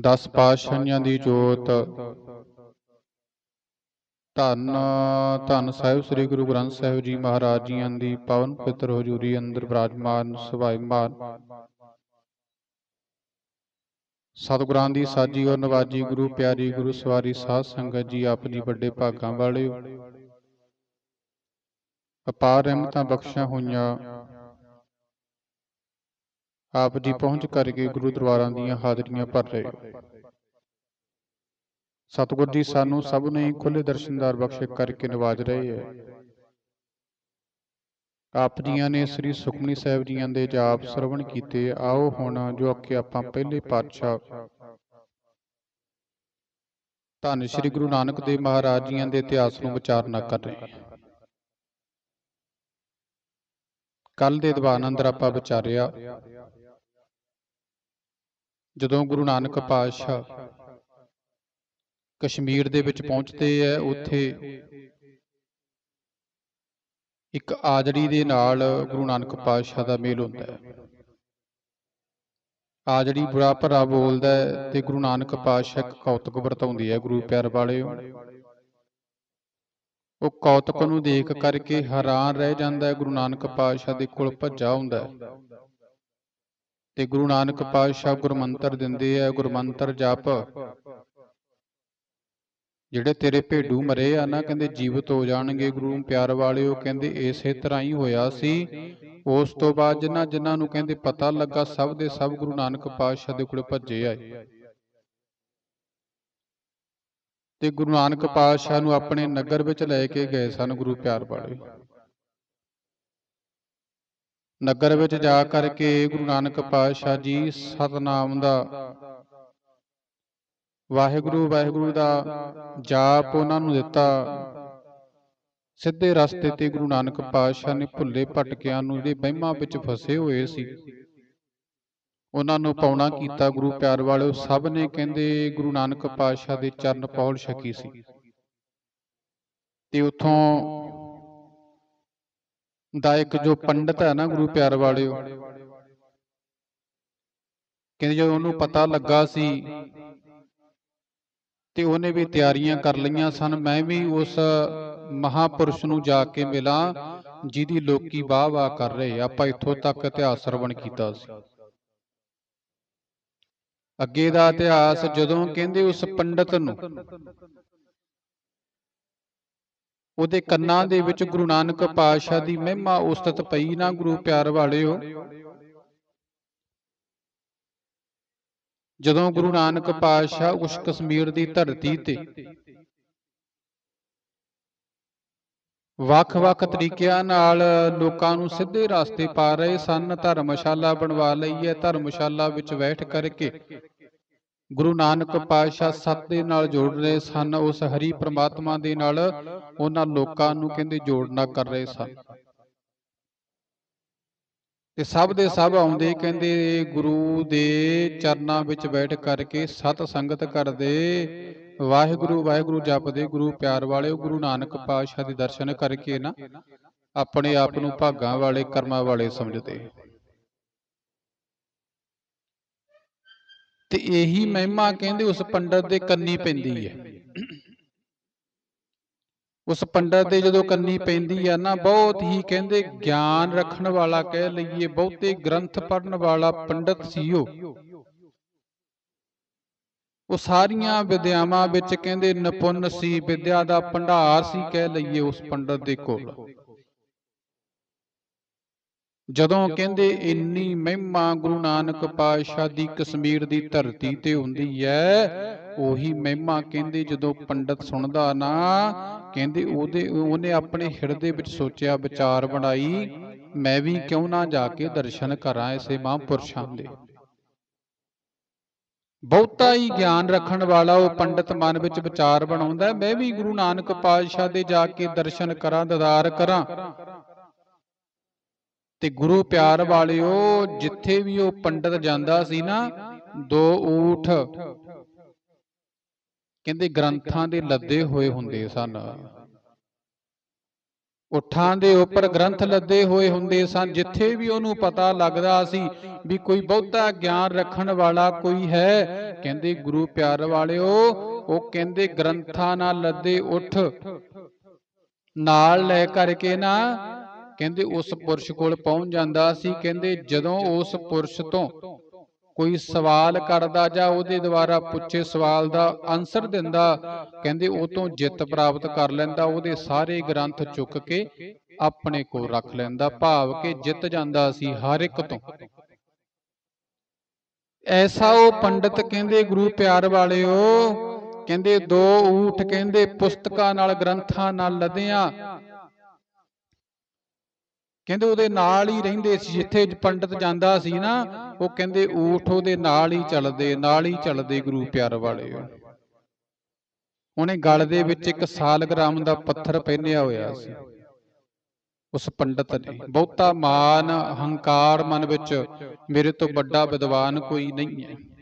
ਦਸ ਪਾਤਸ਼ਾਹੀਆਂ ਦੀ ਜੋਤ। ਧੰਨ ਧੰਨ ਸਾਹਿਬ ਸ੍ਰੀ ਗੁਰੂ ਗ੍ਰੰਥ ਸਾਹਿਬ ਜੀ ਮਹਾਰਾਜ ਜੀਆਂ ਦੀ ਪਾਵਨ ਪਵਿੱਤਰ ਹਜ਼ੂਰੀ ਅੰਦਰ ਬਿਰਾਜਮਾਨ ਸੁਭਾਈਮਾਨ ਸਤਿਗੁਰਾਂ ਦੀ ਸਾਜੀ ਔਰ ਨਵਾਜੀ ਗੁਰੂ ਪਿਆਰੀ ਗੁਰੂ ਸਵਾਰੀ ਸਾਧ ਸੰਗਤ ਜੀ ਆਪ ਜੀ ਵੱਡੇ ਭਾਗਾਂ ਵਾਲਿਓ। ਅਪਾਰ ਰਹਿਮਤਾਂ ਬਖਸ਼ਾਂ ਹੋਈਆਂ। ਆਪ ਜੀ ਪਹੁੰਚ ਕਰਕੇ ਗੁਰੂ ਦਰਬਾਰਾਂ ਦੀਆਂ ਹਾਜ਼ਰੀਆਂ ਭਰ ਰਹੇ ਸਤਿਗੁਰ ਜੀ ਸਾਨੂੰ ਸਭ ਨੂੰ ਹੀ ਖੁੱਲੇ ਦਰਸ਼ਨਦਾਰ ਬਖਸ਼ੇ ਕਰਕੇ ਨਵਾਜ ਰਹੇ ਹੈ। ਆਪ ਜੀਆਂ ਨੇ ਸ੍ਰੀ ਸੁਖਮਨੀ ਸਾਹਿਬ ਜੀਆਂ ਦੇ ਜਾਪ ਸਰਵਣ ਕੀਤੇ ਆਓ ਹੁਣ ਜੋ ਅੱਗੇ ਆਪਾਂ ਪਹਿਲੇ ਪਾਤਸ਼ਾਹ ਧੰਨ ਸ੍ਰੀ ਗੁਰੂ ਨਾਨਕ ਦੇਵ ਮਹਾਰਾਜ ਜੀਆਂ ਦੇ ਇਤਿਹਾਸ ਨੂੰ ਵਿਚਾਰਨਾ ਕਰ ਰਹੇ। ਹਾਂ ਕੱਲ ਦੇ ਦੀਵਾਨ ਅੰਦਰ ਆਪਾਂ ਵਿਚਾਰਿਆ। ਜਦੋਂ ਗੁਰੂ ਨਾਨਕ ਪਾਤਸ਼ਾਹ ਕਸ਼ਮੀਰ ਦੇ ਵਿੱਚ ਪਹੁੰਚਦੇ ਆ ਉੱਥੇ ਇੱਕ ਆਜੜੀ ਦੇ ਨਾਲ ਗੁਰੂ ਨਾਨਕ ਪਾਤਸ਼ਾਹ ਦਾ ਮੇਲ ਹੁੰਦਾ ਹੈ ਆਜੜੀ ਬੁਰਾ ਭਰਾ ਬੋਲਦਾ ਹੈ ਤੇ ਗੁਰੂ ਨਾਨਕ ਪਾਤਸ਼ਾਹ ਇੱਕ ਕੌਤਕ ਵਰਤਾਉਂਦੀ ਹੈ ਗੁਰੂ ਪਿਆਰ ਵਾਲਿਓ। ਉਹ ਕੌਤਕ ਨੂੰ ਦੇਖ ਕਰਕੇ ਹੈਰਾਨ ਰਹਿ ਜਾਂਦਾ ਹੈ ਗੁਰੂ ਨਾਨਕ ਪਾਤਸ਼ਾਹ ਦੇ ਕੋਲ ਭੱਜਾ ਹੁੰਦਾ ਹੈ ਤੇ ਗੁਰੂ ਨਾਨਕ ਪਾਤਸ਼ਾਹ ਗੁਰਮੰਤਰ ਦਿੰਦੇ ਆ, ਗੁਰਮੰਤਰ ਜਪ। ਜਿਹੜੇ ਤੇਰੇ ਭੇਡੂ ਮਰੇ ਆ ਨਾ, ਕਹਿੰਦੇ ਜੀਵਤ ਹੋ ਜਾਣਗੇ ਗੁਰੂ ਪਿਆਰ ਵਾਲਿਓ, ਕਹਿੰਦੇ ਇਸੇ ਤਰ੍ਹਾਂ ਹੀ ਹੋਇਆ ਸੀ। ਉਸ ਤੋਂ ਬਾਅਦ ਜਿਨ੍ਹਾਂ ਜਿਨ੍ਹਾਂ ਨੂੰ ਕਹਿੰਦੇ ਪਤਾ ਲੱਗਾ, ਸਭ ਦੇ ਸਭ ਗੁਰੂ ਨਾਨਕ ਪਾਤਸ਼ਾਹ ਦੇ ਕੋਲ ਭੱਜੇ ਆਏ। ਤੇ ਗੁਰੂ ਨਾਨਕ ਪਾਤਸ਼ਾਹ ਨੂੰ ਆਪਣੇ ਨਗਰ ਵਿੱਚ ਲੈ ਕੇ ਗਏ ਸਨ ਗੁਰੂ ਪਿਆਰ ਵਾਲੇ। ਨਗਰ ਵਿੱਚ ਜਾ ਕਰਕੇ ਗੁਰੂ ਨਾਨਕ ਪਾਤਸ਼ਾਹ ਜੀ ਸਤਨਾਮ ਦਾ ਵਾਹਿਗੁਰੂ ਵਾਹਿਗੁਰੂ ਦਾ ਜਾਪ ਉਹਨਾਂ ਨੂੰ ਦਿੱਤਾ। ਸਿੱਧੇ ਰਸਤੇ ਤੇ ਗੁਰੂ ਨਾਨਕ ਪਾਤਸ਼ਾਹ ਨੇ ਭੁੱਲੇ ਭਟਕਿਆਂ ਨੂੰ ਜਿਹੜੇ ਵਹਿਮਾਂ ਵਿੱਚ ਫਸੇ ਹੋਏ ਸੀ। ਉਹਨਾਂ ਨੂੰ ਪਾਉਣਾ ਕੀਤਾ ਗੁਰੂ ਪਿਆਰ ਵਾਲਿਓ, ਸਭ ਨੇ ਕਹਿੰਦੇ ਗੁਰੂ ਨਾਨਕ ਪਾਤਸ਼ਾਹ ਦੇ ਚਰਨ ਪੌਲ ਛਕੀ ਸੀ। ਤੇ ਉਥੋਂ ਦਾ ਇੱਕ ਜੋ ਪੰਡਤ ਹੈ ਨਾ ਗੁਰੂ ਪਿਆਰ ਵਾਲਿਓ। ਕਹਿੰਦੇ ਜਦੋਂ ਉਹਨੂੰ ਪਤਾ ਲੱਗਾ ਸੀ ਤੇ ਉਹਨੇ ਵੀ ਤਿਆਰੀਆਂ ਕਰ ਲਈਆਂ ਸਨ ਮੈਂ ਵੀ ਉਸ ਮਹਾਪੁਰਸ਼ ਨੂੰ ਜਾ ਕੇ ਮਿਲਾਂ ਜਿਹਦੀ ਲੋਕੀ ਵਾਹ ਵਾਹ ਕਰ ਰਹੇ। ਆਪਾਂ ਇੱਥੋਂ ਤੱਕ ਇਤਿਹਾਸ ਸਰਵਣ ਕੀਤਾ ਸੀ। ਅੱਗੇ ਦਾ ਇਤਿਹਾਸ ਜਦੋਂ ਕਹਿੰਦੇ ਉਸ ਪੰਡਤ ਨੂੰ ਉਹਦੇ ਕੰਨਾਂ ਦੇ ਵਿੱਚ ਗੁਰੂ ਨਾਨਕ ਪਾਤਸ਼ਾਹ ਦੀ ਮਹਿਮਾ ਉਸਤਤ ਪਈ ਨਾ ਗੁਰੂ ਪਿਆਰ ਵਾਲਿਓ। ਜਦੋਂ ਗੁਰੂ ਨਾਨਕ ਪਾਤਸ਼ਾਹ ਉਸ ਕਸ਼ਮੀਰ ਦੀ ਧਰਤੀ ਤੇ ਵੱਖ-ਵੱਖ ਤਰੀਕਿਆਂ ਨਾਲ ਲੋਕਾਂ ਨੂੰ ਸਿੱਧੇ ਰਸਤੇ ਪਾ ਰਹੇ ਸਨ ਧਰਮਸ਼ਾਲਾ ਬਣਵਾ ਲਈ ਹੈ ਧਰਮਸ਼ਾਲਾ ਵਿੱਚ ਬੈਠ ਕਰਕੇ। ਗੁਰੂ ਨਾਨਕ ਪਾਤਸ਼ਾਹ ਸਤ ਦੇ ਨਾਲ ਜੋੜ ਰਹੇ ਸਨ, ਉਸ ਹਰੀ ਪ੍ਰਮਾਤਮਾ ਦੇ ਨਾਲ ਉਹਨਾਂ ਲੋਕਾਂ ਨੂੰ ਕਹਿੰਦੇ ਜੋੜਨਾ ਕਰ ਰਹੇ ਸਨ। ਤੇ ਸਭ ਦੇ ਸਭ ਆਉਂਦੇ ਕਹਿੰਦੇ, ਗੁਰੂ ਦੇ ਚਰਨਾਂ ਵਿੱਚ ਬੈਠ ਕਰਕੇ ਸਤ ਸੰਗਤ ਕਰਦੇ। ਵਾਹਿਗੁਰੂ ਵਾਹਿਗੁਰੂ ਜਪਦੇ, ਗੁਰੂ ਪਿਆਰ ਵਾਲਿਓ ਗੁਰੂ ਨਾਨਕ ਪਾਤਸ਼ਾਹ ਦੇ ਦਰਸ਼ਨ ਕਰਕੇ ਨਾ ਆਪਣੇ ਆਪ ਨੂੰ ਭਾਗਾਂ ਵਾਲੇ, ਕਰਮਾਂ ਵਾਲੇ ਸਮਝਦੇ। ਤੇ ਇਹੀ ਮਹਿਮਾ ਕਹਿੰਦੇ ਉਸ ਪੰਡਤ ਦੇ ਕੰਨੀ ਪੈਂਦੀ ਹੈ। ਉਸ ਪੰਡਤ ਦੇ ਜਦੋਂ ਕੰਨੀ ਪੈਂਦੀ ਆ ਨਾ, ਬਹੁਤ ਹੀ ਕਹਿੰਦੇ ਗਿਆਨ ਰੱਖਣ ਵਾਲਾ ਕਹਿ ਲਈਏ, ਬਹੁਤੇ ਗ੍ਰੰਥ ਪੜਨ ਵਾਲਾ ਪੰਡਤ ਸੀ ਉਹ। ਉਹ ਸਾਰੀਆਂ ਵਿਦਿਆਵਾਂ ਵਿੱਚ ਕਹਿੰਦੇ ਨਿਪੁੰਨ ਸੀ, ਵਿਦਿਆ ਦਾ ਭੰਡਾਰ ਸੀ ਕਹਿ ਲਈਏ ਉਸ ਪੰਡਤ ਦੇ ਕੋਲ। ਜਦੋਂ ਕਹਿੰਦੇ ਇੰਨੀ ਮਹਿਮਾ ਗੁਰੂ ਨਾਨਕ ਪਾਤਸ਼ਾਹ ਦੀ ਕਸ਼ਮੀਰ ਦੀ ਧਰਤੀ ਤੇ ਹੁੰਦੀ ਹੈ ਉਹੀ ਮਹਿਮਾ ਕਹਿੰਦੇ ਜਦੋਂ ਪੰਡਤ ਸੁਣਦਾ ਨਾ ਕਹਿੰਦੇ ਉਹਦੇ ਉਹਨੇ ਆਪਣੇ ਹਿਰਦੇ ਵਿੱਚ ਸੋਚਿਆ ਵਿਚਾਰ ਬਣਾਈ ਮੈਂ ਵੀ ਕਿਉਂ ਨਾ ਜਾ ਕੇ ਦਰਸ਼ਨ ਕਰਾਂ ਇਸੇ ਮਹਾਂਪੁਰਸ਼ਾਂ ਦੇ। ਬਹੁਤਾ ਹੀ ਗਿਆਨ ਰੱਖਣ ਵਾਲਾ ਉਹ ਪੰਡਤ ਮਨ ਵਿੱਚ ਵਿਚਾਰ ਬਣਾਉਂਦਾ ਮੈਂ ਵੀ ਗੁਰੂ ਨਾਨਕ ਪਾਤਸ਼ਾਹ ਦੇ ਜਾ ਕੇ ਦਰਸ਼ਨ ਕਰਾਂ ਦਦਾਰ ਕਰਾਂ। ਤੇ ਗੁਰੂ ਪਿਆਰ ਵਾਲਿਓ, ਜਿੱਥੇ ਵੀ ਉਹ ਪੰਡਤ ਜਾਂਦਾ ਸੀ ਨਾ, ਦੋ ਊਠ। ਕਹਿੰਦੇ ਗ੍ਰੰਥਾਂ ਦੇ ਲੱਦੇ ਹੋਏ ਹੁੰਦੇ ਸਨ। ਉਠਾਂ ਦੇ ਉੱਪਰ ਗ੍ਰੰਥ ਲੱਦੇ ਹੋਏ ਹੁੰਦੇ ਸਨ। ਜਿੱਥੇ ਵੀ ਉਹਨੂੰ ਪਤਾ ਲੱਗਦਾ ਸੀ ਵੀ ਕੋਈ ਬਹੁਤਾ ਗਿਆਨ ਰੱਖਣ ਵਾਲਾ ਕੋਈ ਹੈ, ਕਹਿੰਦੇ ਗੁਰੂ ਪਿਆਰ ਵਾਲਿਓ, ਉਹ ਕਹਿੰਦੇ ਗ੍ਰੰਥਾਂ ਨਾਲ ਲੱਦੇ ਉਠ ਨਾਲ ਲੈ ਕਰਕੇ ਨਾ ਕਹਿੰਦੇ ਉਸ ਪੁਰਸ਼ ਕੋਲ ਪਹੁੰਚ ਜਾਂਦਾ ਸੀ, ਕਹਿੰਦੇ ਜਦੋਂ ਉਸ ਪੁਰਸ਼ ਤੋਂ ਕੋਈ ਸਵਾਲ ਕਰਦਾ ਜਾਂ ਉਹਦੇ ਦੁਆਰਾ ਪੁੱਛੇ ਸਵਾਲ ਦਾ ਆਨਸਰ ਦਿੰਦਾ, ਕਹਿੰਦੇ ਉਹ ਤੋਂ ਜਿੱਤ ਪ੍ਰਾਪਤ ਕਰ ਲੈਂਦਾ, ਉਹਦੇ ਸਾਰੇ ਗ੍ਰੰਥ ਚੁੱਕ ਕੇ ਆਪਣੇ ਕੋਲ ਰੱਖ ਲੈਂਦਾ, ਭਾਵ ਕਿ ਜਿੱਤ ਜਾਂਦਾ ਸੀ ਹਰ ਇੱਕ ਤੋਂ। ਐਸਾ ਉਹ ਪੰਡਤ ਕਹਿੰਦੇ, ਗੁਰੂ ਪਿਆਰ ਵਾਲਿਓ, ਕਹਿੰਦੇ ਦੋ ਊਠ ਕਹਿੰਦੇ, ਪੁਸਤਕਾਂ ਨਾਲ, ਗ੍ਰੰਥਾਂ ਨਾਲ ਲਦਿਆਂ ਕਹਿੰਦੇ ਉਹਦੇ ਨਾਲ ਹੀ ਰਹਿੰਦੇ ਸੀ, ਜਿੱਥੇ ਪੰਡਤ ਜਾਂਦਾ ਸੀ ਨਾ, ਉਹ ਕਹਿੰਦੇ ਊਠ ਉਹਦੇ ਨਾਲ ਹੀ ਚੱਲਦੇ, ਨਾਲ ਹੀ ਚੱਲਦੇ ਗੁਰੂ ਪਿਆਰ ਵਾਲੇ। ਉਹਨੇ ਗਲ ਦੇ ਵਿੱਚ ਇੱਕ ਸਾਲਗ੍ਰਾਮ ਦਾ ਪੱਥਰ ਪਹਿਨਿਆ ਹੋਇਆ ਸੀ। ਉਸ ਪੰਡਤ ਨੇ, ਬਹੁਤਾ ਮਾਨ, ਹੰਕਾਰ ਮਨ ਵਿੱਚ, ਮੇਰੇ ਤੋਂ ਵੱਡਾ ਵਿਦਵਾਨ ਕੋਈ ਨਹੀਂ ਹੈ।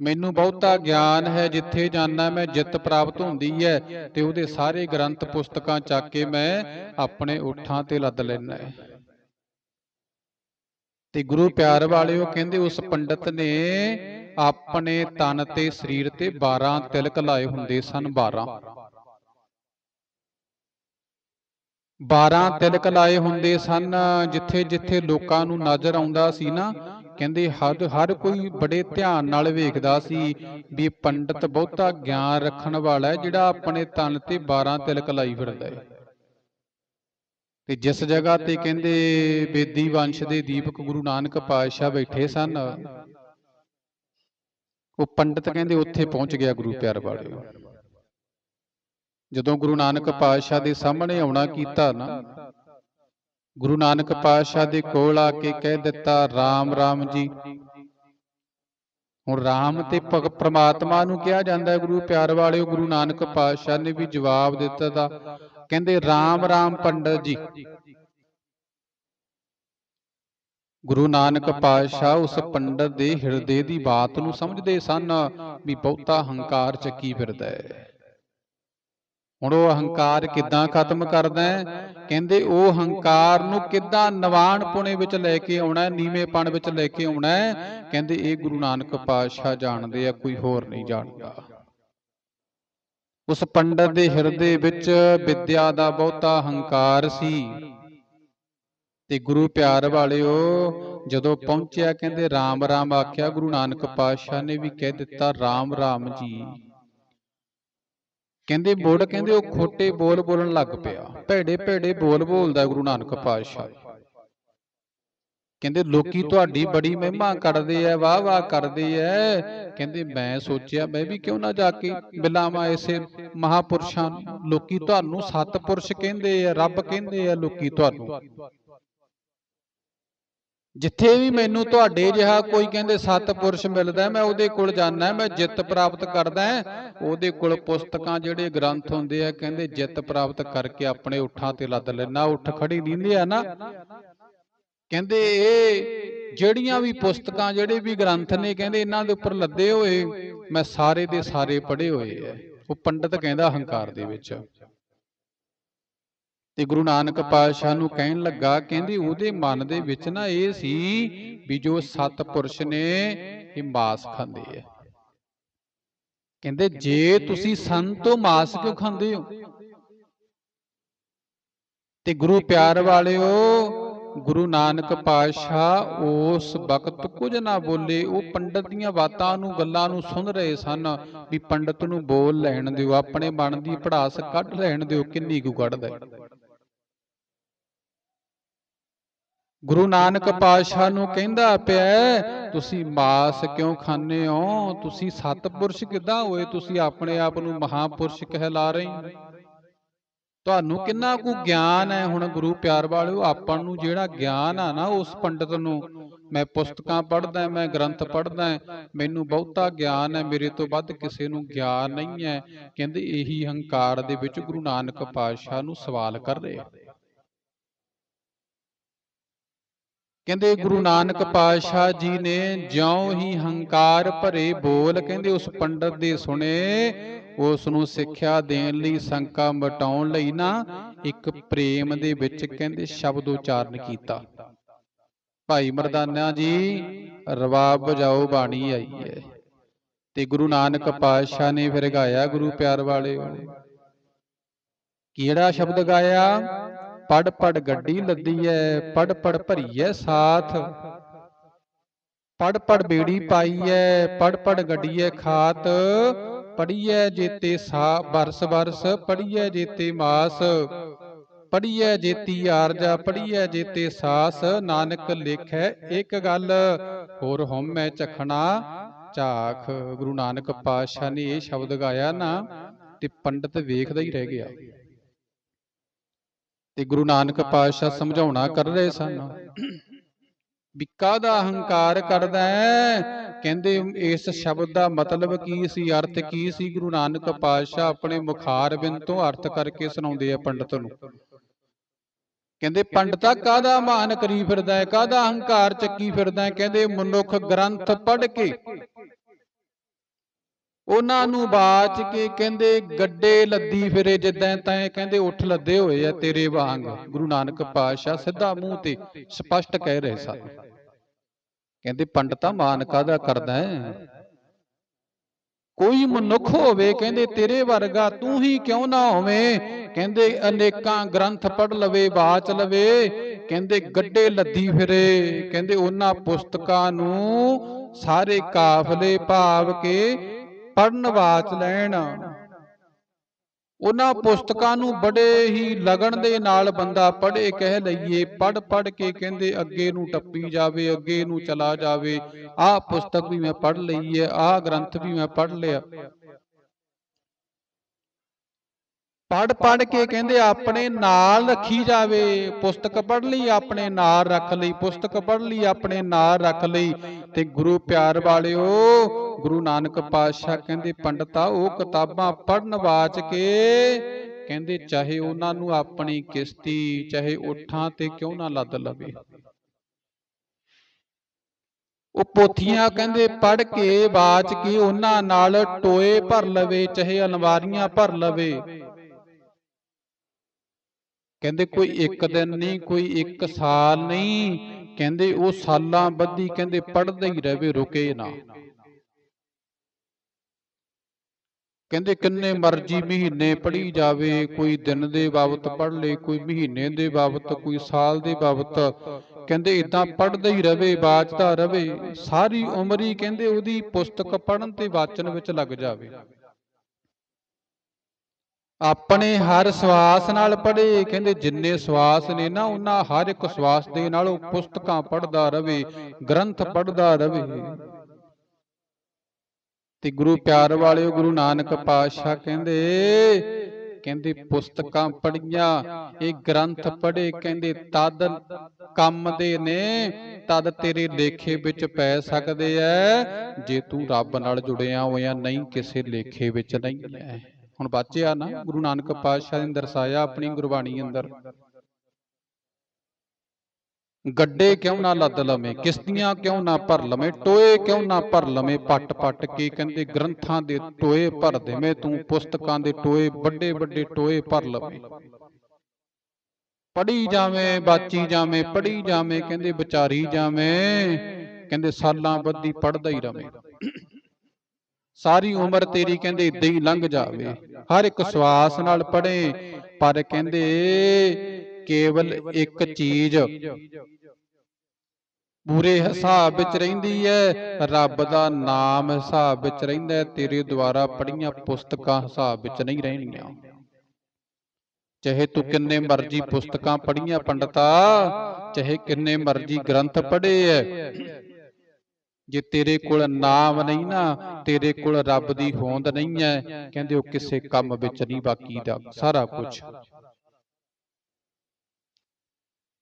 ਮੈਨੂੰ ਬਹੁਤਾ ਗਿਆਨ ਹੈ ਜਿੱਥੇ ਜਾਣਾ ਮੈਂ ਜਿੱਤ ਪ੍ਰਾਪਤ ਹੁੰਦੀ ਹੈ ਤੇ ਉਹਦੇ ਸਾਰੇ ਗ੍ਰੰਥ ਪੁਸਤਕਾਂ ਚੱਕ ਕੇ ਮੈਂ ਆਪਣੇ ਊਠਾਂ ਤੇ ਲੱਦ ਲੈਣਾ ਹੈ। ਤੇ ਗੁਰੂ ਪਿਆਰ ਵਾਲਿਓ ਕਹਿੰਦੇ ਉਸ ਪੰਡਤ ਨੇ ਆਪਣੇ ਤਨ ਤੇ ਸਰੀਰ ਤੇ 12 ਤਿਲਕ ਲਾਏ ਹੁੰਦੇ ਸਨ 12 12 ਤਿਲਕ ਲਾਏ ਹੁੰਦੇ ਸਨ ਜਿੱਥੇ ਜਿੱਥੇ ਲੋਕਾਂ ਨੂੰ ਨਜ਼ਰ ਆਉਂਦਾ ਸੀ ਨਾ ਕਹਿੰਦੇ ਹਰ ਹਰ ਕੋਈ ਬੜੇ ਧਿਆਨ ਨਾਲ ਵੇਖਦਾ ਸੀ ਵੀ ਪੰਡਤ ਬਹੁਤਾ ਗਿਆਨ ਰੱਖਣ ਵਾਲਾ ਹੈ, ਜਿਹੜਾ ਆਪਣੇ ਤਨ ਤੇ 12 ਤਿਲਕ ਲਾਈ ਫਿਰਦਾ ਹੈ। ਤੇ ਜਿਸ ਜਗ੍ਹਾ ਤੇ ਕਹਿੰਦੇ ਬੇਦੀ ਵੰਸ਼ ਦੇ ਦੀਪਕ ਗੁਰੂ ਨਾਨਕ ਪਾਤਸ਼ਾਹ ਬੈਠੇ ਸਨ, ਉਹ ਪੰਡਤ ਕਹਿੰਦੇ ਉੱਥੇ ਪਹੁੰਚ ਗਿਆ ਗੁਰੂ ਪਿਆਰ ਵਾਲਿਓ ਜਦੋਂ ਗੁਰੂ ਨਾਨਕ ਪਾਤਸ਼ਾਹ ਦੇ ਸਾਹਮਣੇ ਆਉਣਾ ਕੀਤਾ ਨਾ ਗੁਰੂ ਨਾਨਕ ਪਾਤਸ਼ਾਹ ਦੇ ਕੋਲ ਆ ਕੇ ਕਹਿ ਦਿੱਤਾ RAM RAM ਜੀ। ਹੁਣ RAM ਤੇ ਭਗ ਪ੍ਰਮਾਤਮਾ ਨੂੰ ਕਿਹਾ ਜਾਂਦਾ ਹੈ ਗੁਰੂ ਪਿਆਰ ਵਾਲਿਓ ਗੁਰੂ ਨਾਨਕ ਪਾਤਸ਼ਾਹ ਨੇ ਵੀ ਜਵਾਬ ਦਿੱਤਾ ਦਾ। ਕਹਿੰਦੇ RAM RAM ਪੰਡਤ ਜੀ। ਗੁਰੂ ਨਾਨਕ ਪਾਤਸ਼ਾਹ ਉਸ ਪੰਡਤ ਦੇ ਹਿਰਦੇ ਦੀ ਬਾਤ ਨੂੰ ਸਮਝਦੇ ਸਨ ਵੀ ਬਹੁਤਾ ਹੰਕਾਰ ਚੱਕੀ ਫਿਰਦਾ ਹੈ। ਹੁਣ ਉਹ ਅਹੰਕਾਰ ਕਿੱਦਾਂ ਖਤਮ ਕਰਦਾ ਹੈ? ਕਹਿੰਦੇ ਉਹ ਹੰਕਾਰ ਨੂੰ ਕਿੱਦਾਂ ਨਿਵਾਣ ਪੁਣੇ ਵਿੱਚ ਲੈ ਕੇ ਆਉਣਾ ਹੈ? ਨੀਵੇਂਪਣ ਵਿੱਚ ਲੈ ਕੇ ਆਉਣਾ ਹੈ? ਕਹਿੰਦੇ ਇਹ ਗੁਰੂ ਨਾਨਕ ਪਾਤਸ਼ਾਹ ਜਾਣਦੇ ਆ ਕੋਈ ਹੋਰ ਨਹੀਂ ਜਾਣਦਾ। ਉਸ ਪੰਡਤ ਦੇ ਹਿਰਦੇ ਵਿੱਚ ਵਿਦਿਆ ਦਾ ਬਹੁਤਾ ਹੰਕਾਰ ਸੀ। ਤੇ ਗੁਰੂ ਪਿਆਰ ਵਾਲਿਓ ਜਦੋਂ ਪਹੁੰਚਿਆ ਕਹਿੰਦੇ RAM RAM ਆਖਿਆ ਗੁਰੂ ਨਾਨਕ ਪਾਤਸ਼ਾਹ ਨੇ ਵੀ ਕਹਿ ਦਿੱਤਾ RAM RAM ਜੀ। ਕਹਿੰਦੇ ਮੁੜ ਕਹਿੰਦੇ ਉਹ ਖੋਟੇ ਬੋਲ ਬੋਲਣ ਲੱਗ ਪਿਆ। ਭੇੜੇ ਭੇੜੇ ਬੋਲ ਬੋਲਦਾ ਗੁਰੂ ਨਾਨਕ ਪਾਤਸ਼ਾਹ। ਕਹਿੰਦੇ ਲੋਕੀ ਤੁਹਾਡੀ ਬੜੀ ਮਹਿਮਾ ਕਰਦੇ ਐ ਵਾਹ ਵਾਹ ਕਰਦੇ ਐ। ਕਹਿੰਦੇ ਮੈਂ ਸੋਚਿਆ ਮੈਂ ਵੀ ਕਿਉਂ ਨਾ ਜਾ ਕੇ ਮਿਲਾਵਾਂ ਇਸੇ ਮਹਾਪੁਰਸ਼ਾਂ। ਨੂੰ ਲੋਕੀ ਤੁਹਾਨੂੰ ਸਤਪੁਰਸ਼ ਕਹਿੰਦੇ ਐ ਰੱਬ ਕਹਿੰਦੇ ਐ ਲੋਕੀ ਤੁਹਾਨੂੰ। ਜਿੱਥੇ ਵੀ ਮੈਨੂੰ ਤੁਹਾਡੇ ਜਿਹਾ ਕੋਈ ਕਹਿੰਦੇ ਸਤਪੁਰਸ਼ ਮਿਲਦਾ ਮੈਂ ਉਹਦੇ ਕੋਲ ਜਾਣਾ ਮੈਂ ਜਿੱਤ ਪ੍ਰਾਪਤ ਕਰਦਾ ਉਹਦੇ ਕੋਲ ਪੁਸਤਕਾਂ ਜਿਹੜੇ ਗ੍ਰੰਥ ਹੁੰਦੇ ਆ, ਕਹਿੰਦੇ ਜਿੱਤ ਪ੍ਰਾਪਤ ਕਰਕੇ ਆਪਣੇ ਉੱਠਾਂ ਤੇ ਲੱਦ ਲੈਣਾ ਉੱਠ ਖੜੀ ਨੀਂਦੇ ਆ ਨਾ? ਕਹਿੰਦੇ ਇਹ ਜਿਹੜੀਆਂ ਵੀ ਪੁਸਤਕਾਂ, ਜਿਹੜੇ ਵੀ ਗ੍ਰੰਥ ਨੇ, ਕਹਿੰਦੇ ਇਹਨਾਂ ਦੇ ਉੱਪਰ ਲੱਦੇ ਹੋਏ, ਮੈਂ ਸਾਰੇ ਦੇ ਸਾਰੇ ਪੜ੍ਹੇ ਹੋਏ ਐ ਉਹ ਪੰਡਤ ਕਹਿੰਦਾ ਹੰਕਾਰ ਦੇ ਵਿੱਚ। ਤੇ ਗੁਰੂ ਨਾਨਕ ਪਾਤਸ਼ਾਹ ਨੂੰ ਕਹਿਣ ਲੱਗਾ ਕਹਿੰਦੀ ਉਹਦੇ ਮਨ ਦੇ ਵਿੱਚ ਨਾ ਇਹ ਸੀ ਵੀ ਜੋ ਸਤਪੁਰਸ਼ ਨੇ ਇਹ ਮਾਸ ਖਾਂਦੇ ਐ ਕਹਿੰਦੇ ਜੇ ਤੁਸੀਂ ਸੰਤੋ ਮਾਸ ਕਿਉਂ ਖਾਂਦੇ ਹੋ? ਤੇ ਗੁਰੂ ਪਿਆਰ ਵਾਲਿਓ ਗੁਰੂ ਨਾਨਕ ਪਾਤਸ਼ਾਹ ਉਸ ਵਕਤ ਕੁਝ ਨਾ ਬੋਲੇ ਉਹ ਪੰਡਤ ਦੀਆਂ ਬਾਤਾਂ ਨੂੰ ਗੱਲਾਂ ਨੂੰ ਸੁਣ ਰਹੇ ਸਨ ਵੀ ਪੰਡਤ ਨੂੰ ਬੋਲ ਲੈਣ ਦਿਓ ਆਪਣੇ ਮਨ ਦੀ ਪੜਾਸ ਕੱਢ ਲੈਣ ਦਿਓ ਕਿੰਨੀ ਕੁ ਕੱਢਦਾ ਗੁਰੂ ਨਾਨਕ ਪਾਤਸ਼ਾਹ ਨੂੰ ਕਹਿੰਦਾ ਪਿਆ ਤੁਸੀਂ ਮਾਸ ਕਿਉਂ ਖਾਂਦੇ ਹੋ? ਤੁਸੀਂ ਸਤਪੁਰਸ਼ ਕਿੱਦਾਂ ਹੋਏ? ਤੁਸੀਂ ਆਪਣੇ ਆਪ ਨੂੰ ਮਹਾਪੁਰਸ਼ ਕਹਿਲਾ ਰਹੇ ਹੋ? ਤੁਹਾਨੂੰ ਕਿੰਨਾ ਕੁ ਗਿਆਨ ਹੈ ਹੁਣ ਗੁਰੂ ਪਿਆਰ ਵਾਲਿਓ? ਆਪਾਂ ਨੂੰ ਜਿਹੜਾ ਗਿਆਨ ਆ ਨਾ ਉਸ ਪੰਡਤ ਨੂੰ ਮੈਂ ਪੁਸਤਕਾਂ ਪੜ੍ਹਦਾ ਮੈਂ ਗ੍ਰੰਥ ਪੜ੍ਹਦਾ ਮੈਨੂੰ ਬਹੁਤਾ ਗਿਆਨ ਹੈ ਮੇਰੇ ਤੋਂ ਵੱਧ ਕਿਸੇ ਨੂੰ ਗਿਆਨ ਨਹੀਂ ਹੈ। ਕਹਿੰਦੇ ਇਹੀ ਹੰਕਾਰ ਦੇ ਵਿੱਚ ਗੁਰੂ ਨਾਨਕ ਪਾਤਸ਼ਾਹ ਨੂੰ ਸਵਾਲ ਕਰ ਰਹੇ ਕਹਿੰਦੇ ਗੁਰੂ ਨਾਨਕ ਪਾਤਸ਼ਾਹ ਜੀ ਨੇ ਜਿਉਂ ਹੀ ਹੰਕਾਰ ਭਰੇ ਬੋਲ ਕਹਿੰਦੇ ਉਸ ਪੰਡਤ ਦੇ ਸੁਣੇ ਉਸ ਨੂੰ ਸਿੱਖਿਆ ਦੇਣ ਲਈ ਸੰਕਾ ਮਟਾਉਣ ਲਈ ਨਾ ਇੱਕ ਪ੍ਰੇਮ ਦੇ ਵਿੱਚ ਕਹਿੰਦੇ ਸ਼ਬਦ ਉਚਾਰਨ ਕੀਤਾ। ਭਾਈ ਮਰਦਾਨਾ ਜੀ ਰਵਾਬ ਵਜਾਓ ਬਾਣੀ ਆਈ ਹੈ। ਤੇ ਗੁਰੂ ਨਾਨਕ ਪਾਤਸ਼ਾਹ ਨੇ ਫਿਰ ਗਾਇਆ ਗੁਰੂ ਪਿਆਰ ਵਾਲਿਓ। ਕਿਹੜਾ ਸ਼ਬਦ ਗਾਇਆ? ਪੜ ਪੜ ਗੱਡੀ ਲੱਦੀ ਐ ਪੜ ਪੜ ਭਰੀ ਭਰੀਐ ਸਾਥ। ਪੜ ਪੜ ਬੇੜੀ ਪਾਈ ਪਾਈਐ ਪੜ ਪੜ ਗੱਡੀਐ ਖਾਤ। ਪੜੀਐ ਜੇਤੇ ਸਾ, ਬਰਸ ਬਰਸ ਪੜੀਐ ਜੇਤੇ ਮਾਸ। ਪੜੀਐ ਜੇਤੀ ਆਰਜਾ ਪੜੀਐ ਜੇਤੇ ਸਾਸ। ਨਾਨਕ ਲਿਖੈ ਇੱਕ ਗੱਲ, ਹੋਰ ਹਉਮੈ ਚਖਣਾ ਝਾਖ। ਗੁਰੂ ਨਾਨਕ ਪਾਤਸ਼ਾਹ ਨੇ ਇਹ ਸ਼ਬਦ ਗਾਇਆ ਨਾ, ਤੇ ਪੰਡਤ ਵੇਖਦਾ ਹੀ ਰਹਿ ਗਿਆ। ਤੇ ਗੁਰੂ ਨਾਨਕ ਪਾਤਸ਼ਾਹ ਸਮਝਾਉਣਾ ਕਰ ਰਹੇ ਸਨ। ਵੀ ਕਾਹਦਾ ਹੰਕਾਰ ਕਰਦਾ ਹੈ? ਕਹਿੰਦੇ ਇਸ ਸ਼ਬਦ ਦਾ ਮਤਲਬ ਕੀ ਸੀ? ਅਰਥ ਕੀ ਸੀ? ਗੁਰੂ ਨਾਨਕ ਪਾਤਸ਼ਾਹ ਆਪਣੇ ਮੁਖਾਰ ਬਿੰਦ ਤੋਂ ਅਰਥ ਕਰਕੇ ਸੁਣਾਉਂਦੇ ਆ ਪੰਡਤ ਨੂੰ। ਕਹਿੰਦੇ ਪੰਡਤਾ ਕਾਹਦਾ ਮਾਨ ਕਰੀ ਫਿਰਦਾ ਹੈ? ਕਾਹਦਾ ਹੰਕਾਰ ਚੱਕੀ ਫਿਰਦਾ ਹੈ? ਕਹਿੰਦੇ ਮਨੁੱਖ ਗ੍ਰੰਥ ਪੜ੍ਹ ਕੇ ਉਹਨਾਂ ਨੂੰ ਬਾਚ ਕੇ ਕਹਿੰਦੇ ਗੱਡੇ ਲੱਦੀ ਫਿਰੇ ਜਿੱਦਾਂ ਤੈਂ ਕਹਿੰਦੇ ਉੱਠ ਲੱਦੇ ਹੋਏ ਆ ਤੇਰੇ ਵਾਂਗ। ਗੁਰੂ ਨਾਨਕ ਪਾਤਸ਼ਾਹ ਸਿੱਧਾ ਮੂੰਹ ਤੇ ਸਪਸ਼ਟ ਕਹਿ ਰਹੇ ਸਨ। ਕਹਿੰਦੇ ਪੰਡਤਾ ਮਾਨ ਕਾਹਦਾ ਕਰਦਾ ਹੈ? ਕੋਈ ਮਨੁੱਖ ਹੋਵੇ ਕਹਿੰਦੇ ਤੇਰੇ ਵਰਗਾ ਤੂੰ ਹੀ ਕਿਉਂ ਨਾ ਹੋਵੇਂ? ਕਹਿੰਦੇ ਅਨੇਕਾਂ ਗ੍ਰੰਥ ਪੜ ਲਵੇ ਬਾਚ ਲਵੇ। ਕਹਿੰਦੇ ਗੱਡੇ ਲੱਦੀ ਫਿਰੇ। ਕਹਿੰਦੇ ਉਹਨਾਂ ਪੁਸਤਕਾਂ ਨੂੰ ਸਾਰੇ ਕਾਫਲੇ ਭਾਵ ਕੇ ਪੜਨ ਵਾਚ ਲੈਣ। ਉਹਨਾਂ ਪੁਸਤਕਾਂ ਨੂੰ ਬੜੇ ਹੀ ਲਗਨ ਦੇ ਨਾਲ ਬੰਦਾ ਪੜ੍ਹੇ ਕਹਿ ਲਈਏ ਪੜ ਪੜ ਕੇ ਕਹਿੰਦੇ ਅੱਗੇ ਨੂੰ ਟੱਪੀ ਜਾਵੇ ਅੱਗੇ ਨੂੰ ਚਲਾ ਜਾਵੇ। ਆਹ ਪੁਸਤਕ ਵੀ ਮੈਂ ਪੜ ਲਈ ਹੈ ਆਹ ਗ੍ਰੰਥ ਵੀ ਮੈਂ ਪੜ ਲਿਆ। ਪੜ ਪੜ ਕੇ ਕਹਿੰਦੇ ਆਪਣੇ ਨਾਲ ਰੱਖੀ ਜਾਵੇ ਪੁਸਤਕ ਪੜ ਲਈ ਆਪਣੇ ਨਾਲ ਰੱਖ ਲਈ ਪੁਸਤਕ ਪੜ ਲਈ ਆਪਣੇ ਨਾਲ ਰੱਖ ਲਈ। ਤੇ ਗੁਰੂ ਪਿਆਰ ਵਾਲਿਓ ਗੁਰੂ ਨਾਨਕ ਪਾਤਸ਼ਾਹ ਕਹਿੰਦੇ ਪੰਡਤਾ ਉਹ ਕਿਤਾਬਾਂ ਪੜਨ ਵਾਚ ਕੇ ਕਹਿੰਦੇ ਚਾਹੇ ਉਹਨਾਂ ਨੂੰ ਆਪਣੀ ਕਿਸ਼ਤੀ ਚਾਹੇ ਉਠਾਂ ਤੇ ਕਿਉਂ ਨਾ ਲੱਦ ਲਵੇ। ਉਹ ਪੋਥੀਆਂ ਕਹਿੰਦੇ ਪੜ ਕੇ ਬਾਚ ਕੇ ਉਹਨਾਂ ਨਾਲ ਟੋਏ ਭਰ ਲਵੇ ਚਾਹੇ ਅਲਮਾਰੀਆਂ ਭਰ ਲਵੇ। ਕਹਿੰਦੇ ਕੋਈ ਇੱਕ ਦਿਨ ਨਹੀਂ ਕੋਈ ਇੱਕ ਸਾਲ ਨਹੀਂ। ਕਹਿੰਦੇ ਉਹ ਸਾਲਾਂ ਬੱਧੀ ਕਹਿੰਦੇ ਪੜਦਾ ਹੀ ਰਵੇ ਰੁਕੇ ਨਾ। ਕਹਿੰਦੇ ਕਿੰਨੇ ਮਰਜ਼ੀ ਮਹੀਨੇ ਪੜੀ ਜਾਵੇ ਕੋਈ ਦਿਨ ਦੇ ਬਾਬਤ ਪੜ ਲੇ ਕੋਈ ਮਹੀਨੇ ਦੇ ਬਾਬਤ ਕੋਈ ਸਾਲ ਦੇ ਬਾਬਤ। ਕਹਿੰਦੇ ਇਦਾਂ ਪੜਦਾ ਹੀ ਰਵੇ ਬਾਚਦਾ ਰਵੇ। ਸਾਰੀ ਉਮਰ ਹੀ ਕਹਿੰਦੇ ਉਹਦੀ ਪੁਸਤਕ ਪੜਨ ਤੇ ਵਾਚਨ ਵਿੱਚ ਲੱਗ ਜਾਵੇ। ਆਪਣੇ ਹਰ ਸਵਾਸ ਨਾਲ ਪੜ੍ਹੇ, ਕਹਿੰਦੇ ਜਿੰਨੇ ਸਵਾਸ ਨੇ ਨਾ, ਉਹਨਾਂ ਹਰ ਇੱਕ ਸਵਾਸ ਦੇ ਨਾਲ ਉਹ ਪੁਸਤਕਾਂ ਪੜ੍ਹਦਾ ਰਵੇ, ਗ੍ਰੰਥ ਪੜਦਾ ਰਵੇ। ਤੇ ਗੁਰੂ ਪਿਆਰ ਵਾਲਿਓ, ਗੁਰੂ ਨਾਨਕ ਪਾਤਸ਼ਾਹ ਕਹਿੰਦੇ ਕਹਿੰਦੇ ਪੁਸਤਕਾਂ ਪੜੀਆਂ ਇਹ ਗ੍ਰੰਥ ਪੜੇ ਕਹਿੰਦੇ ਤਦ ਕੰਮ ਦੇ ਨੇ, ਤਦ ਤੇਰੇ ਲੇਖੇ ਵਿੱਚ ਪੈ ਸਕਦੇ ਐ, ਜੇ ਤੂੰ ਰੱਬ ਨਾਲ ਜੁੜਿਆ ਹੋਇਆ ਨਹੀਂ, ਕਿਸੇ ਲੇਖੇ ਵਿੱਚ ਨਹੀਂ ਹੈ ਹੁਣ ਬਾਚਿਆ ਨਾ, ਗੁਰੂ ਨਾਨਕ ਪਾਤਸ਼ਾਹ ਨੇ ਦਰਸਾਇਆ ਆਪਣੀ ਗੁਰਬਾਣੀ ਅੰਦਰ। ਗੱਡੇ ਕਿਉਂ ਨਾ ਲੱਦ ਲਵੇਂ, ਕਿਸ਼ਤੀਆਂ ਕਿਉਂ ਨਾ ਭਰ ਲਵੇਂ, ਟੋਏ ਕਿਉਂ ਨਾ ਭਰ ਲਵੇਂ ਪੱਟ ਪੱਟ ਕੇ ਕਹਿੰਦੇ ਗ੍ਰੰਥਾਂ ਦੇ ਟੋਏ ਭਰ ਦੇਵੇਂ, ਤੂੰ ਪੁਸਤਕਾਂ ਦੇ ਟੋਏ ਵੱਡੇ ਵੱਡੇ ਟੋਏ ਭਰ ਲਵੇਂ। ਪੜੀ ਜਾਵੇਂ, ਬਾਚੀ ਜਾਵੇਂ ਪੜੀ ਜਾਵੇਂ, ਕਹਿੰਦੇ ਵਿਚਾਰੀ ਜਾਵੇਂ, ਕਹਿੰਦੇ ਸਾਲਾਂ ਬੱਧੀ ਪੜਦਾ ਹੀ ਰਵੇਂ। ਸਾਰੀ ਉਮਰ ਤੇਰੀ ਕਹਿੰਦੇ ਇਦਾਂ ਹੀ ਲੰਘ ਜਾਵੇ। ਹਰ ਇੱਕ ਸਵਾਸ ਨਾਲ ਪੜੇ ਪਰ ਕਹਿੰਦੇ ਕੇਵਲ ਇੱਕ ਚੀਜ਼। ਪੂਰੇ ਹਿਸਾਬ ਵਿੱਚ ਰਹਿੰਦੀ ਹੈ, ਰੱਬ ਦਾ ਨਾਮ ਹਿਸਾਬ ਵਿੱਚ ਰਹਿੰਦਾ ਤੇਰੇ ਦੁਆਰਾ ਪੜੀਆਂ ਪੁਸਤਕਾਂ ਹਿਸਾਬ ਵਿੱਚ ਨਹੀਂ ਰਹਿਣਗੀਆਂ ਚਾਹੇ ਤੂੰ ਕਿੰਨੇ ਮਰਜ਼ੀ ਪੁਸਤਕਾਂ ਪੜੀਆਂ ਪੰਡਤਾ, ਚਾਹੇ ਕਿੰਨੇ ਮਰਜ਼ੀ ਗ੍ਰੰਥ ਪੜ੍ਹੇ ਐ ਜੇ ਤੇਰੇ ਕੋਲ ਨਾਮ ਨਹੀਂ ਨਾ ਤੇਰੇ ਕੋਲ ਰੱਬ ਦੀ ਹੋਂਦ ਨਹੀਂ ਹੈ। ਕਹਿੰਦੇ ਉਹ ਕਿਸੇ ਕੰਮ ਵਿੱਚ ਨਹੀਂ ਬਾਕੀ ਦਾ ਸਾਰਾ ਕੁਝ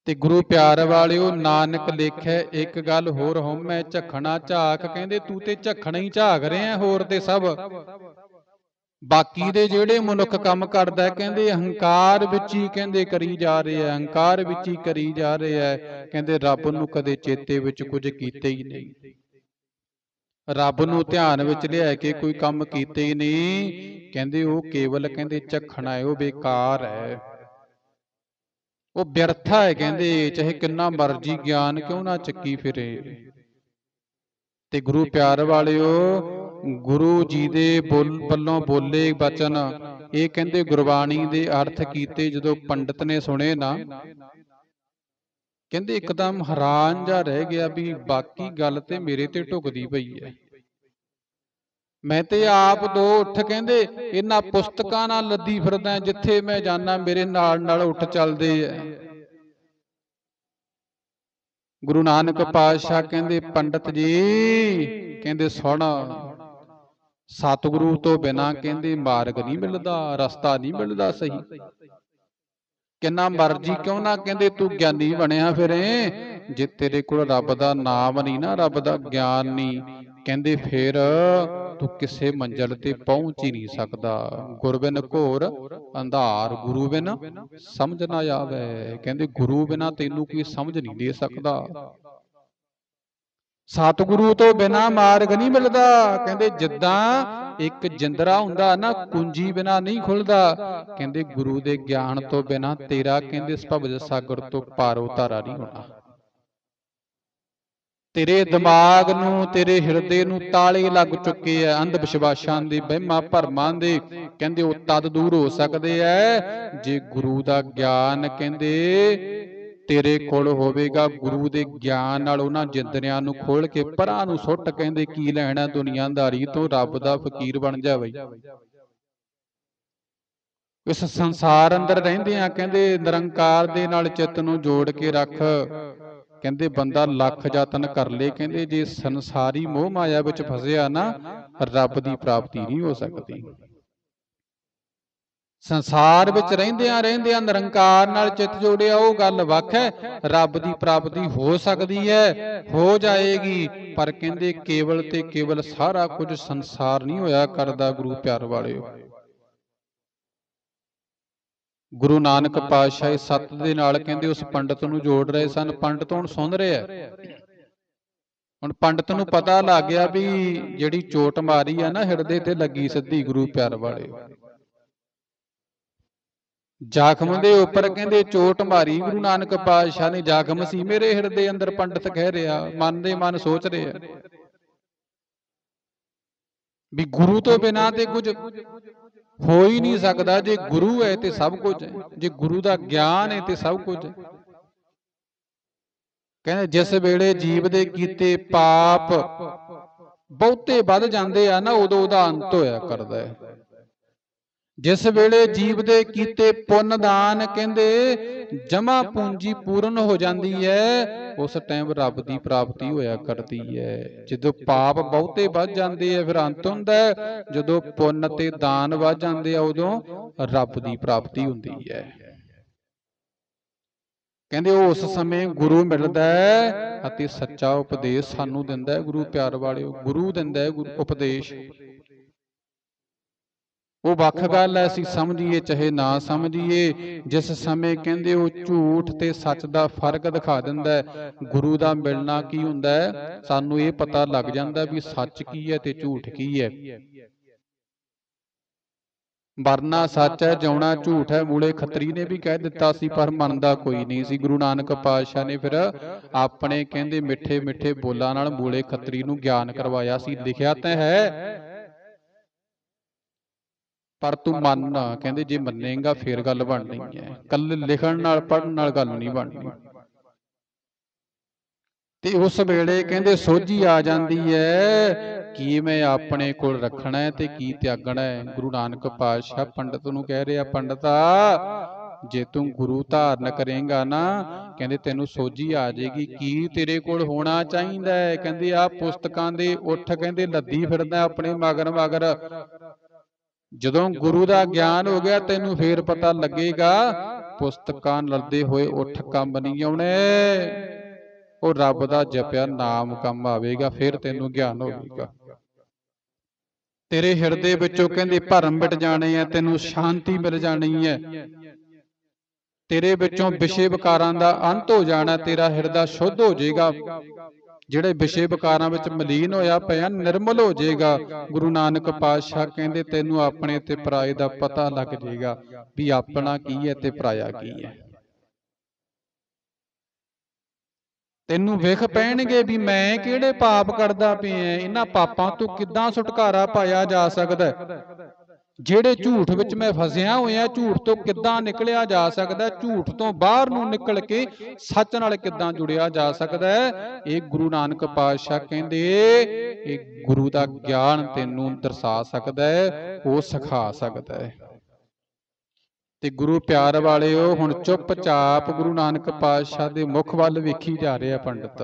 ਤੇ ਗੁਰੂ ਪਿਆਰ ਵਾਲਿਓ ਨਾਨਕ ਲੇਖੈ ਇੱਕ ਗੱਲ ਹੋਰ ਹਉਮੈ ਝਖਣਾ ਝਾਕ ਕਹਿੰਦੇ ਤੂੰ ਤੇ ਝਖਣਾ ਹੀ ਝਾਕ ਰਿਹਾ ਹੋਰ ਤੇ ਸਭ। ਬਾਕੀ ਦੇ ਜਿਹੜੇ ਮਨੁੱਖ ਕੰਮ ਕਰਦਾ ਕਹਿੰਦੇ ਹੰਕਾਰ ਵਿੱਚ ਹੀ ਕਹਿੰਦੇ ਕਰੀ ਜਾ ਰਿਹਾ ਹੰਕਾਰ ਵਿੱਚ ਹੀ ਕਰੀ ਜਾ ਰਿਹਾ ਕਹਿੰਦੇ ਰੱਬ ਨੂੰ ਕਦੇ ਚੇਤੇ ਵਿੱਚ ਕੁਝ ਕੀਤੇ ਹੀ ਨਹੀਂ। ਰੱਬ ਨੂੰ ਧਿਆਨ ਵਿੱਚ ਲਿਆ ਕੇ ਕੋਈ ਕੰਮ ਕੀਤੇ ਹੀ ਨਹੀਂ। ਕਹਿੰਦੇ ਉਹ ਕੇਵਲ ਕਹਿੰਦੇ ਝਖਣਾ ਹੈ ਉਹ ਬੇਕਾਰ ਹੈ। ਉਹ ਵਿਅਰਥਾ ਹੈ ਕਹਿੰਦੇ ਚਾਹੇ ਕਿੰਨਾ ਮਰਜ਼ੀ ਗਿਆਨ ਕਿਉਂ ਨਾ ਚੱਕੀ ਫਿਰੇ। ਤੇ ਗੁਰੂ ਪਿਆਰ ਵਾਲਿਓ ਗੁਰੂ ਜੀ ਦੇ ਬੋਲ ਵੱਲੋਂ ਬੋਲੇ ਬਚਨ। ਇਹ ਕਹਿੰਦੇ ਗੁਰਬਾਣੀ ਦੇ ਅਰਥ ਕੀਤੇ ਜਦੋਂ ਪੰਡਤ ਨੇ। ਸੁਣੇ ਨਾ। ਕਹਿੰਦੇ ਇੱਕਦਮ ਹੈਰਾਨ ਜਾ ਰਹਿ ਗਿਆ ਵੀ ਬਾਕੀ ਗੱਲ ਤੇ ਮੇਰੇ ਤੇ ਢੁਕਦੀ ਪਈ ਹੈ। ਮੈਂ ਤੇ ਆਪ ਦੋ ਉੱਠ ਕਹਿੰਦੇ ਇਹਨਾਂ ਪੁਸਤਕਾਂ ਨਾਲ ਲੱਦੀ ਫਿਰਦਾ ਜਿੱਥੇ ਮੈਂ ਜਾਣਾ ਮੇਰੇ ਨਾਲ ਨਾਲ ਉੱਠ ਚੱਲਦੇ ਐ ਗੁਰੂ ਨਾਨਕ ਪਾਤਸ਼ਾਹ ਕਹਿੰਦੇ ਪੰਡਤ ਜੀ ਕਹਿੰਦੇ ਸੁਣ। ਸਤਿਗੁਰੂ ਤੋਂ ਬਿਨਾ ਕਹਿੰਦੇ ਮਾਰਗ ਨਹੀਂ ਮਿਲਦਾ ਰਸਤਾ ਨਹੀਂ ਮਿਲਦਾ ਸਹੀ। ਕਿੰਨਾ ਮਰਜ਼ੀ ਕਿਉਂ ਨਾ ਕਹਿੰਦੇ ਤੂੰ ਗਿਆਨੀ ਬਣਿਆ ਫਿਰੇ? ਜੇ ਤੇਰੇ ਕੋਲ ਰੱਬ ਦਾ ਨਾਮ ਨਹੀਂ ਨਾ ਰੱਬ ਦਾ ਗਿਆਨ ਨਹੀਂ। ਕਹਿੰਦੇ ਫਿਰ ਤੂੰ ਕਿਸੇ ਮੰਜ਼ਲ ਤੇ ਪਹੁੰਚ ਹੀ ਨਹੀਂ ਸਕਦਾ। ਗੁਰਬਿਨ ਘੋਰ ਅੰਧਾਰ ਗੁਰੂ ਬਿਨ ਸਮਝ ਨਾ ਆਵੇ। ਕਹਿੰਦੇ ਗੁਰੂ ਬਿਨਾ ਤੈਨੂੰ ਕੋਈ ਸਮਝ ਨਹੀਂ ਦੇ ਸਕਦਾ। ਸਤਿਗੁਰੂ ਤੋਂ ਬਿਨਾ ਮਾਰਗ ਨਹੀਂ ਮਿਲਦਾ। ਕਹਿੰਦੇ ਜਿੱਦਾਂ ਇੱਕ ਜਿੰਦਰਾ ਹੁੰਦਾ ਨਾ, ਕੁੰਜੀ ਬਿਨਾ ਨਹੀਂ ਖੁੱਲਦਾ। ਕਹਿੰਦੇ ਗੁਰੂ ਦੇ ਗਿਆਨ ਤੋਂ ਬਿਨਾ ਤੇਰਾ, ਕਹਿੰਦੇ ਭਵਜ ਸਾਗਰ ਤੋਂ ਪਾਰ ਉਤਾਰਾ ਨਹੀਂ ਹੋਣਾ। ਤੇਰੇ ਦਿਮਾਗ ਨੂੰ, ਤੇਰੇ ਹਿਰਦੇ ਨੂੰ ਤਾਲੇ ਲੱਗ ਚੁੱਕੇ ਆ, ਅੰਧ ਵਿਸ਼ਵਾਸਾਂ ਦੇ, ਵਹਿਮਾਂ ਭਰਮਾਂ ਦੇ। ਕਹਿੰਦੇ ਉਹ ਤਦ ਦੂਰ ਹੋ ਸਕਦੇ ਐ, ਜੇ ਗੁਰੂ ਦਾ ਗਿਆਨ, ਕਹਿੰਦੇ ਤੇਰੇ ਕੋਲ ਹੋਵੇਗਾ ਗੁਰੂ ਦੇ ਗਿਆਨ ਨਾਲ ਉਹਨਾਂ ਜਿੰਦਰਿਆਂ ਨੂੰ ਖੋਲ ਕੇ ਪਰਾਂ ਨੂੰ ਸੁੱਟ ਕਹਿੰਦੇ ਕੀ ਲੈਣਾ ਦੁਨੀਆਦਾਰੀ ਤੋਂ ਰੱਬ ਦਾ ਫਕੀਰ ਬਣ ਜਾ ਬਈ ਇਸ ਸੰਸਾਰ ਅੰਦਰ ਰਹਿੰਦੇ ਆ ਕਹਿੰਦੇ ਨਿਰੰਕਾਰ ਦੇ ਨਾਲ ਚਿੱਤ ਨੂੰ ਜੋੜ ਕੇ ਰੱਖ। ਕਹਿੰਦੇ ਬੰਦਾ ਲੱਖ ਯਤਨ ਕਰ ਲੇ ਕਹਿੰਦੇ ਜੇ ਸੰਸਾਰੀ ਮੋਹ ਮਾਇਆ ਵਿੱਚ ਫਸਿਆ ਨਾ ਰੱਬ ਦੀ ਪ੍ਰਾਪਤੀ ਨਹੀਂ ਹੋ ਸਕਦੀ। ਸੰਸਾਰ ਵਿੱਚ ਰਹਿੰਦਿਆਂ ਰਹਿੰਦਿਆਂ ਨਿਰੰਕਾਰ ਨਾਲ ਚਿੱਤ ਜੋੜਿਆ ਉਹ ਗੱਲ ਵੱਖ ਹੈ। ਰੱਬ ਦੀ ਪ੍ਰਾਪਤੀ ਹੋ ਸਕਦੀ ਹੈ ਹੋ। ਜਾਏਗੀ। ਪਰ ਕਹਿੰਦੇ ਕੇਵਲ ਤੇ ਕੇਵਲ ਸਾਰਾ ਕੁਝ ਸੰਸਾਰ ਨਹੀਂ ਹੋਇਆ ਕਰਦਾ ਗੁਰੂ ਪਿਆਰ ਵਾਲਿਓ। ਗੁਰੂ ਨਾਨਕ ਪਾਤਸ਼ਾਹ ਸੱਤ ਦੇ ਨਾਲ ਕਹਿੰਦੇ ਉਸ ਪੰਡਤ ਨੂੰ ਜੋੜ ਰਹੇ ਸਨ। ਪੰਡਤ ਹੁਣ ਸੁਣ ਰਿਹਾ ਹੁਣ ਪੰਡਤ ਨੂੰ ਪਤਾ ਲੱਗ ਗਿਆ ਵੀ ਜਿਹੜੀ ਚੋਟ ਮਾਰੀ ਆ ਨਾ ਹਿਰਦੇ ਤੇ ਲੱਗੀ ਸਿੱਧੀ ਗੁਰੂ ਪਿਆਰ ਵਾਲੇ ਜ਼ਖਮ ਦੇ ਉੱਪਰ ਕਹਿੰਦੇ ਚੋਟ ਮਾਰੀ ਗੁਰੂ ਨਾਨਕ ਪਾਤਸ਼ਾਹ ਨੇ ਜ਼ਖਮ ਸੀ ਮੇਰੇ ਹਿਰਦੇ ਅੰਦਰ ਪੰਡਤ ਕਹਿ ਰਿਹਾ ਮਨ ਦੇ ਮਨ ਸੋਚ ਰਿਹਾ। ਵੀ ਗੁਰੂ ਤੋਂ ਬਿਨਾ ਤੇ ਕੁਝ ਹੋ ਹੀ ਨਹੀਂ ਸਕਦਾ ਜੇ ਗੁਰੂ ਹੈ ਤੇ ਸਭ ਕੁਝ ਹੈ ਜੇ ਗੁਰੂ ਦਾ ਗਿਆਨ ਹੈ ਤੇ ਸਭ ਕੁਝ। ਹੈ ਕਹਿੰਦੇ ਜਿਸ ਵੇਲੇ ਜੀਵ ਦੇ ਕੀਤੇ ਪਾਪ ਬਹੁਤੇ ਵੱਧ ਜਾਂਦੇ ਆ ਨਾ ਉਦੋਂ ਉਹਦਾ ਅੰਤ ਹੋਇਆ ਕਰਦਾ ਹੈ। ਜਿਸ ਵੇਲੇ ਜੀਵ ਦੇ ਕੀਤੇ ਪੁੰਨ ਦਾਨ ਕਹਿੰਦੇ ਜਮਾ ਪੂੰਜੀ ਪੂਰਨ ਹੋ ਜਾਂਦੀ ਹੈ, ਉਸ ਟਾਈਮ ਰੱਬ ਦੀ ਪ੍ਰਾਪਤੀ ਹੋਇਆ ਕਰਦੀ ਹੈ। ਜਦੋਂ ਪਾਪ ਬਹੁਤੇ ਵੱਧ ਜਾਂਦੇ ਆ, ਫਿਰ ਅੰਤ ਹੁੰਦਾ ਜਦੋਂ ਪੁੰਨ ਤੇ ਦਾਨ ਵੱਧ ਜਾਂਦੇ ਆ, ਉਦੋਂ ਰੱਬ ਦੀ ਪ੍ਰਾਪਤੀ ਹੁੰਦੀ ਹੈ। ਕਹਿੰਦੇ ਉਸ ਸਮੇਂ ਗੁਰੂ ਮਿਲਦਾ ਹੈ ਅਤੇ ਸੱਚਾ ਉਪਦੇਸ਼ ਸਾਨੂੰ ਦਿੰਦਾ ਹੈ, ਗੁਰੂ ਪਿਆਰ ਵਾਲਿਓ, ਗੁਰੂ ਦਿੰਦਾ ਹੈ ਉਪਦੇਸ਼। ਉਹ ਵੱਖ ਗੱਲ ਐ ਅਸੀਂ ਸਮਝੀਏ ਚਾਹੇ ਨਾ ਸਮਝੀਏ ਜਿਸ ਸਮੇਂ ਕਹਿੰਦੇ ਉਹ ਝੂਠ ਤੇ ਸੱਚ ਦਾ ਫ਼ਰਕ ਦਿਖਾ ਦਿੰਦਾ ਗੁਰੂ ਦਾ ਮਿਲਣਾ ਕੀ ਹੁੰਦਾ ਸਾਨੂੰ ਇਹ ਪਤਾ ਲੱਗ ਜਾਂਦਾ ਵੀ ਸੱਚ ਕੀ ਹੈ ਤੇ ਝੂਠ ਕੀ ਹੈ। ਮਰਨਾ ਸੱਚ ਹੈ ਜਿਉਣਾ ਝੂਠ ਹੈ ਮੂਲੇ ਖੱਤਰੀ ਨੇ ਵੀ ਕਹਿ ਦਿੱਤਾ ਸੀ ਪਰ ਮੰਨਦਾ ਕੋਈ ਨਹੀਂ ਸੀ। ਗੁਰੂ ਨਾਨਕ ਪਾਤਸ਼ਾਹ ਨੇ ਫਿਰ ਆਪਣੇ ਕਹਿੰਦੇ ਮਿੱਠੇ ਮਿੱਠੇ ਬੋਲਾਂ ਨਾਲ ਮੂਲੇ ਖੱਤਰੀ ਨੂੰ ਗਿਆਨ ਕਰਵਾਇਆ ਸੀ। ਲਿਖਿਆ ਤਾਂ ਹੈ ਪਰ ਤੂੰ ਮੰਨ ਕਹਿੰਦੇ ਜੇ ਮੰਨੇਗਾ ਫੇਰ ਗੱਲ ਬਣਨੀ ਹੈ। ਕੱਲ ਲਿਖਣ ਨਾਲ ਪੜਨ ਨਾਲ ਗੱਲ ਨਹੀਂ ਬਣਨੀ। ਤੇ ਉਸ ਵੇਲੇ ਕਹਿੰਦੇ ਸੋਝੀ ਆ ਜਾਂਦੀ ਹੈ ਕੀ ਮੈਂ ਆਪਣੇ ਕੋਲ ਰੱਖਣਾ ਹੈ ਤੇ ਕੀ ਤਿਆਗਣਾ ਹੈ। ਗੁਰੂ ਨਾਨਕ ਪਾਤਸ਼ਾਹ ਪੰਡਤ ਨੂੰ ਕਹਿ ਰਿਹਾ, ਪੰਡਤਾ, ਜੇ ਤੂੰ ਗੁਰੂ ਧਾਰਨ ਕਰੇਗਾ ਨਾ, ਕਹਿੰਦੇ ਤੈਨੂੰ ਸੋਝੀ ਆ ਜਾਏਗੀ। ਕੀ ਤੇਰੇ ਕੋਲ ਹੋਣਾ ਚਾਹੀਦਾ ਹੈ? ਕਹਿੰਦੇ ਆ ਪੁਸਤਕਾਂ ਦੇ ਉੱਠ ਕਹਿੰਦੇ ਲੱਦੀ ਫਿਰਦਾ ਆਪਣੇ ਮਗਰ ਮਗਰ ਜਦੋਂ ਗੁਰੂ ਦਾ ਗਿਆਨ ਹੋ ਗਿਆ ਤੈਨੂੰ ਫੇਰ ਪਤਾ ਲੱਗੇਗਾ ਪੁਸਤਕਾਂ ਲੜਦੇ ਹੋਏ ਉੱਠ ਕੰਮ ਨਹੀਂ ਆਉਣੇ। ਉਹ ਰੱਬ ਦਾ ਜਪਿਆ ਨਾਮ ਕੰਮ ਆਵੇਗਾ ਫਿਰ ਤੈਨੂੰ ਗਿਆਨ ਹੋਵੇਗਾ। ਤੇਰੇ ਹਿਰਦੇ ਵਿੱਚੋਂ ਕਹਿੰਦੇ ਭਰਮ ਮਿਟ ਜਾਣੇ ਆ ਤੈਨੂੰ ਸ਼ਾਂਤੀ ਮਿਲ ਜਾਣੀ ਹੈ। ਤੇਰੇ ਵਿੱਚੋਂ ਵਿਸ਼ੇ ਵਿਕਾਰਾਂ ਦਾ ਅੰਤ ਹੋ ਜਾਣਾ ਤੇਰਾ ਹਿਰਦਾ ਸ਼ੁੱਧ ਹੋ ਜਾਏਗਾ। ਜਿਹੜੇ ਵਿਸ਼ੇ ਵਿਕਾਰਾਂ ਵਿੱਚ ਮਲੀਨ ਹੋਇਆ ਪਿਆ, ਨਿਰਮਲ ਹੋ ਜਾਏਗਾ। ਗੁਰੂ ਨਾਨਕ ਪਾਤਸ਼ਾਹ ਕਹਿੰਦੇ, ਤੈਨੂੰ ਆਪਣੇ ਤੇ ਪਰਾਏ ਦਾ ਪਤਾ ਲੱਗ ਜਾਏਗਾ ਵੀ ਆਪਣਾ ਕੀ ਹੈ ਤੇ ਪਰਾਇਆ ਕੀ ਹੈ। ਤੈਨੂੰ ਵੇਖ ਪੈਣਗੇ ਵੀ ਮੈਂ ਕਿਹੜੇ ਪਾਪ ਕਰਦਾ ਪਿਆ, ਇਹਨਾਂ ਪਾਪਾਂ ਤੋਂ ਕਿੱਦਾਂ ਛੁਟਕਾਰਾ ਪਾਇਆ ਜਾ ਸਕਦਾ ਜਿਹੜੇ ਝੂਠ ਵਿੱਚ ਮੈਂ ਫਸਿਆ ਹੋਇਆ ਝੂਠ ਤੋਂ ਕਿੱਦਾਂ ਨਿਕਲਿਆ ਜਾ ਸਕਦਾ? ਝੂਠ ਤੋਂ ਬਾਹਰ ਨੂੰ ਨਿਕਲ ਕੇ ਸੱਚ ਨਾਲ ਕਿੱਦਾਂ ਜੁੜਿਆ ਜਾ ਸਕਦਾ ਹੈ? ਇਹ ਗੁਰੂ ਨਾਨਕ ਪਾਤਸ਼ਾਹ ਕਹਿੰਦੇ ਇਹ ਗੁਰੂ ਦਾ ਗਿਆਨ ਤੈਨੂੰ ਦਰਸਾ ਸਕਦਾ ਹੈ ਉਹ ਸਿਖਾ ਸਕਦਾ ਹੈ। ਤੇ ਗੁਰੂ ਪਿਆਰ ਵਾਲਿਓ ਹੁਣ ਚੁੱਪਚਾਪ ਗੁਰੂ ਨਾਨਕ ਪਾਤਸ਼ਾਹ ਦੇ ਮੁਖ ਵੱਲ ਵੇਖੀ ਜਾ ਰਿਹਾ ਪੰਡਤ।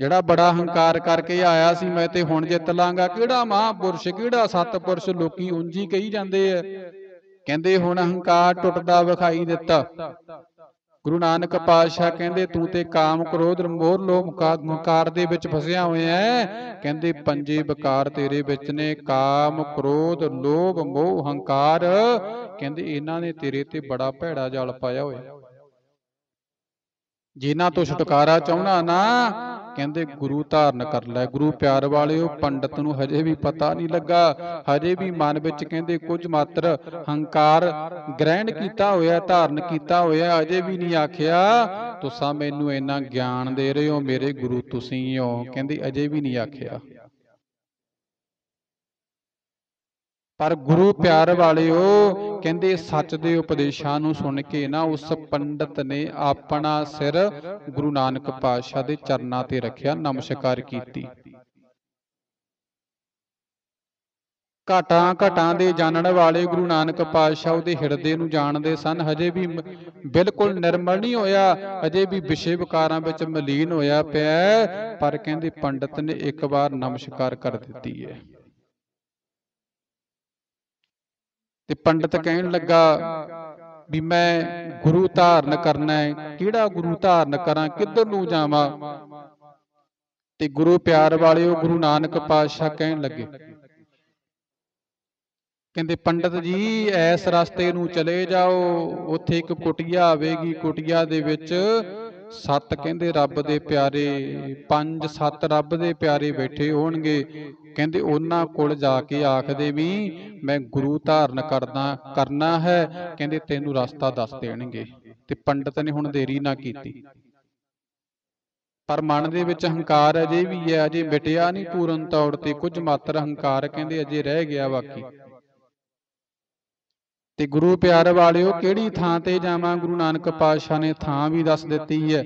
ਜਿਹੜਾ ਬੜਾ ਹੰਕਾਰ ਕਰਕੇ ਆਇਆ ਸੀ, ਮੈਂ ਤੇ ਹੁਣ ਜਿੱਤ ਲਾਂਗਾ। ਕਿਹੜਾ ਮਹਾਂਪੁਰਸ਼, ਕਿਹੜਾ ਸਤਪੁਰਸ਼ ਲੋਕੀ ਉਂਝ ਕਹੀ ਜਾਂਦੇ ਆ। ਕਹਿੰਦੇ ਹੁਣ ਹੰਕਾਰ ਟੁੱਟਦਾ ਵਿਖਾਈ ਦਿੱਤਾ। ਗੁਰੂ ਨਾਨਕ ਪਾਤਸ਼ਾਹ ਕਹਿੰਦੇ, ਤੂੰ ਤੇ ਕਾਮ ਕ੍ਰੋਧ ਮੋਹ ਲੋਭ ਮੁਕਾ- ਦੇ ਵਿੱਚ ਫਸਿਆ ਹੋਇਆ ਹੈ। ਕਹਿੰਦੇ, ਪੰਜੇ ਵਿਕਾਰ ਤੇਰੇ ਵਿੱਚ ਨੇ, ਕਾਮ ਕ੍ਰੋਧ, ਲੋਭ, ਮੋਹ, ਹੰਕਾਰ। ਕਹਿੰਦੇ, ਇਹਨਾਂ ਨੇ ਤੇਰੇ ਤੇ ਬੜਾ ਭੈੜਾ ਜਾਲ ਪਾਇਆ ਹੋਇਆ। ਜਿਨ੍ਹਾਂ ਤੋਂ ਛੁਟਕਾਰਾ ਚਾਹੁੰਦਾ ਨਾ ਕਹਿੰਦੇ ਗੁਰੂ ਧਾਰਨ ਕਰ ਲੈ, ਗੁਰੂ ਪਿਆਰ ਵਾਲਿਓ, ਪੰਡਤ ਨੂੰ ਹਜੇ ਵੀ ਪਤਾ ਨਹੀਂ ਲੱਗਾ। ਹਜੇ ਵੀ ਮਨ ਵਿੱਚ ਕਹਿੰਦੇ ਕੁਝ ਮਾਤਰ ਹੰਕਾਰ ਗ੍ਰਹਿਣ ਕੀਤਾ ਹੋਇਆ, ਧਾਰਨ ਕੀਤਾ ਹੋਇਆ, ਅਜੇ ਵੀ ਨਹੀਂ ਆਖਿਆ। ਤੁਸੀਂ ਮੈਨੂੰ ਇੰਨਾ ਗਿਆਨ ਦੇ ਰਹੇ ਹੋ, ਮੇਰੇ ਗੁਰੂ ਤੁਸੀਂ ਹੋ ਕਹਿੰਦੇ ਅਜੇ ਵੀ ਨਹੀਂ ਆਖਿਆ। ਪਰ ਗੁਰੂ ਪਿਆਰ ਵਾਲਿਓ, ਕਹਿੰਦੇ ਸੱਚ ਦੇ ਉਪਦੇਸ਼ਾਂ ਨੂੰ ਸੁਣ ਕੇ ਨਾ ਉਸ ਪੰਡਤ ਨੇ ਆਪਣਾ ਸਿਰ ਗੁਰੂ ਨਾਨਕ ਪਾਤਸ਼ਾਹ ਦੇ ਚਰਨਾਂ ਤੇ ਰੱਖਿਆ, ਨਮਸਕਾਰ ਕੀਤੀ। ਘਾਟਾਂ ਘਟਾਂ ਦੇ ਜਾਣਨ ਵਾਲੇ ਗੁਰੂ ਨਾਨਕ ਪਾਤਸ਼ਾਹ ਉਹਦੇ ਹਿਰਦੇ ਨੂੰ ਜਾਣਦੇ ਸਨ। ਹਜੇ ਵੀ ਬਿਲਕੁਲ ਨਿਰਮਲ ਨਹੀਂ ਹੋਇਆ। ਹਜੇ ਵੀ ਵਿਸ਼ੇ ਵਿਕਾਰਾਂ ਵਿੱਚ ਮਲੀਨ ਹੋਇਆ ਪਿਆ ਪਰ ਕਹਿੰਦੇ ਪੰਡਤ ਨੇ ਇੱਕ ਵਾਰ ਨਮਸਕਾਰ ਕਰ ਦਿੱਤੀ ਹੈ। ਤੇ ਪੰਡਤ ਕਹਿਣ ਲੱਗਾ ਵੀ ਮੈਂ ਗੁਰੂ ਧਾਰਨ ਕਰਨਾ ਹੈ। ਕਿਹੜਾ ਗੁਰੂ ਧਾਰਨ ਕਰਾਂ? ਕਿੱਧਰ ਨੂੰ ਜਾਵਾਂ? ਤੇ ਗੁਰੂ ਪਿਆਰ ਵਾਲਿਓ ਗੁਰੂ ਨਾਨਕ ਪਾਤਸ਼ਾਹ ਕਹਿਣ ਲੱਗੇ। ਕਹਿੰਦੇ ਪੰਡਤ ਜੀ ਐਸ ਰਸਤੇ ਨੂੰ ਚਲੇ ਜਾਓ। ਉੱਥੇ ਇੱਕ ਕੁਟੀਆ ਆਵੇਗੀ। ਕੁਟੀਆ ਦੇ ਵਿੱਚ ਸੱਤ ਕਹਿੰਦੇ ਰੱਬ ਦੇ ਪਿਆਰੇ, ਪੰਜ ਸੱਤ ਰੱਬ ਦੇ ਪਿਆਰੇ ਬੈਠੇ ਹੋਣਗੇ। ਕਹਿੰਦੇ ਉਹਨਾਂ ਕੋਲ ਜਾ ਕੇ ਆਖਦੇ ਵੀ ਮੈਂ ਗੁਰੂ ਧਾਰਨ ਕਰਦਾ, ਕਰਨਾ ਹੈ। ਕਹਿੰਦੇ ਤੈਨੂੰ ਰਸਤਾ ਦੱਸ ਦੇਣਗੇ। ਤੇ ਪੰਡਤ ਨੇ ਹੁਣ ਦੇਰੀ ਨਾ ਕੀਤੀ। ਪਰ ਮਨ ਦੇ ਵਿੱਚ ਹੰਕਾਰ ਅਜੇ ਵੀ ਹੈ, ਅਜੇ ਮਿਟਿਆ ਨਹੀਂ ਪੂਰਨ ਤੌਰ ਤੇ। ਕੁਝ ਮਾਤਰ ਹੰਕਾਰ ਕਹਿੰਦੇ ਅਜੇ ਰਹਿ ਗਿਆ ਬਾਕੀ। ਤੇ ਗੁਰੂ ਪਿਆਰ ਵਾਲਿਓ, ਕਿਹੜੀ ਥਾਂ ਤੇ ਜਾਵਾਂ? ਗੁਰੂ ਨਾਨਕ ਪਾਤਸ਼ਾਹ ਨੇ ਥਾਂ ਵੀ ਦੱਸ ਦਿੱਤੀ ਹੈ।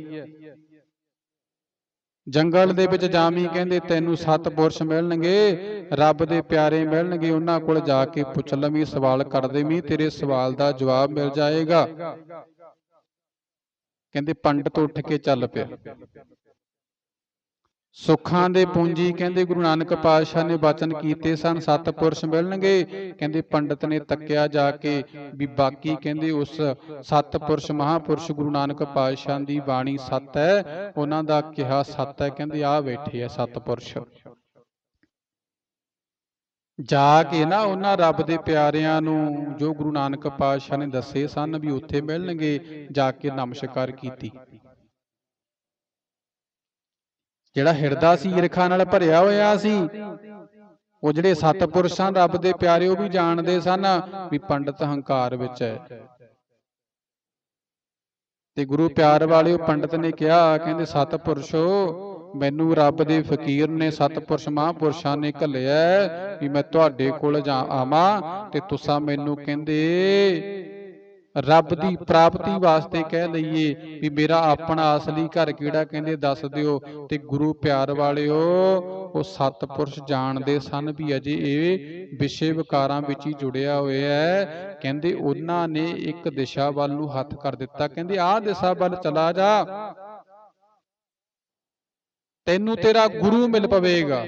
ਜੰਗਲ ਦੇ ਵਿੱਚ ਜਾਵੀਂ, ਕਹਿੰਦੇ ਤੈਨੂੰ ਸੱਤ ਪੁਰਸ਼ ਮਿਲਣਗੇ, ਰੱਬ ਦੇ ਪਿਆਰੇ ਮਿਲਣਗੇ, ਉਹਨਾਂ ਕੋਲ ਜਾ ਕੇ ਪੁੱਛ ਲਵੀਂ, ਸਵਾਲ ਕਰ ਦੇਵੀਂ, ਤੇਰੇ ਸਵਾਲ ਦਾ ਜਵਾਬ ਮਿਲ ਜਾਏਗਾ। ਕਹਿੰਦੇ ਪੰਡਤ ਉੱਠ ਕੇ ਚੱਲ ਪਿਆ। ਸੁੱਖਾਂ ਦੇ ਪੂੰਜੀ ਕਹਿੰਦੇ ਗੁਰੂ ਨਾਨਕ ਪਾਤਸ਼ਾਹ ਨੇ ਬਚਨ ਕੀਤੇ ਸਨ ਸੱਤ ਪੁਰਸ਼ ਮਿਲਣਗੇ। ਕਹਿੰਦੇ ਪੰਡਤ ਨੇ ਤੱਕਿਆ ਜਾ ਕੇ ਵੀ ਬਾਕੀ ਕਹਿੰਦੇ ਉਸ ਸੱਤ ਪੁਰਸ਼ ਮਹਾਪੁਰਸ਼ ਗੁਰੂ ਨਾਨਕ ਪਾਤਸ਼ਾਹ ਦੀ ਬਾਣੀ ਸੱਤ ਹੈ ਉਹਨਾਂ ਦਾ ਕਿਹਾ ਸੱਤ ਹੈ ਕਹਿੰਦੇ ਆ ਬੈਠੇ ਆ ਸੱਤ ਪੁਰਸ਼। ਜਾ ਕੇ ਨਾ ਉਹਨਾਂ ਰੱਬ ਦੇ ਪਿਆਰਿਆਂ ਨੂੰ ਜੋ ਗੁਰੂ ਨਾਨਕ ਪਾਤਸ਼ਾਹ ਨੇ ਦੱਸੇ ਸਨ ਵੀ ਉੱਥੇ ਮਿਲਣਗੇ ਜਾ ਕੇ ਨਮਸਕਾਰ ਕੀਤੀ। ਜਿਹੜਾ ਹਿਰਦਾ ਸੀ ਈਰਖਾ ਨਾਲ ਭਰਿਆ ਹੋਇਆ ਸੀ। ਉਹ ਜਿਹੜੇ ਸਤਪੁਰਸ਼ਾਂ ਰੱਬ ਦੇ ਪਿਆਰੇ ਉਹ ਵੀ ਜਾਣਦੇ ਸਨ ਵੀ ਪੰਡਤ ਹੰਕਾਰ ਵਿੱਚ ਹੈ। ਤੇ ਗੁਰੂ ਪਿਆਰ ਵਾਲਿਓ ਪੰਡਤ ਨੇ ਕਿਹਾ ਕਹਿੰਦੇ ਸਤਪੁਰਸ਼ੋ ਮੈਨੂੰ ਰੱਬ ਦੇ ਫਕੀਰ ਨੇ ਸਤਪੁਰਸ਼ ਮਹਾਂਪੁਰਸ਼ਾਂ ਨੇ ਘੱਲਿਆ ਵੀ ਮੈਂ ਤੁਹਾਡੇ ਕੋਲ ਜਾ ਆਵਾਂ ਤੇ ਤੁਸੀਂ ਮੈਨੂੰ ਕਹਿੰਦੇ ਰੱਬ ਦੀ ਪ੍ਰਾਪਤੀ ਵਾਸਤੇ ਕਹਿ ਲਈਏ ਵੀ ਮੇਰਾ ਆਪਣਾ ਅਸਲੀ ਘਰ ਕਿਹੜਾ ਕਹਿੰਦੇ ਦੱਸ ਦਿਓ ਤੇ ਗੁਰੂ ਪਿਆਰ ਵਾਲਿਓ ਉਹ ਸਤਪੁਰਸ਼ ਜਾਣਦੇ ਸਨ ਵੀ ਅਜੇ ਇਹ ਵਿਸ਼ੇ ਵਿਕਾਰਾਂ ਵਿੱਚ ਹੀ ਜੁੜਿਆ ਹੋਇਆ ਹੈ। ਕਹਿੰਦੇ ਉਹਨਾਂ ਨੇ ਇੱਕ ਦਿਸ਼ਾ ਵੱਲ ਨੂੰ ਹੱਥ ਕਰ ਦਿੱਤਾ। ਕਹਿੰਦੇ ਆਹ ਦਿਸ਼ਾ ਵੱਲ ਚਲਾ ਜਾ। ਤੈਨੂੰ ਤੇਰਾ ਗੁਰੂ ਮਿਲ ਪਵੇਗਾ।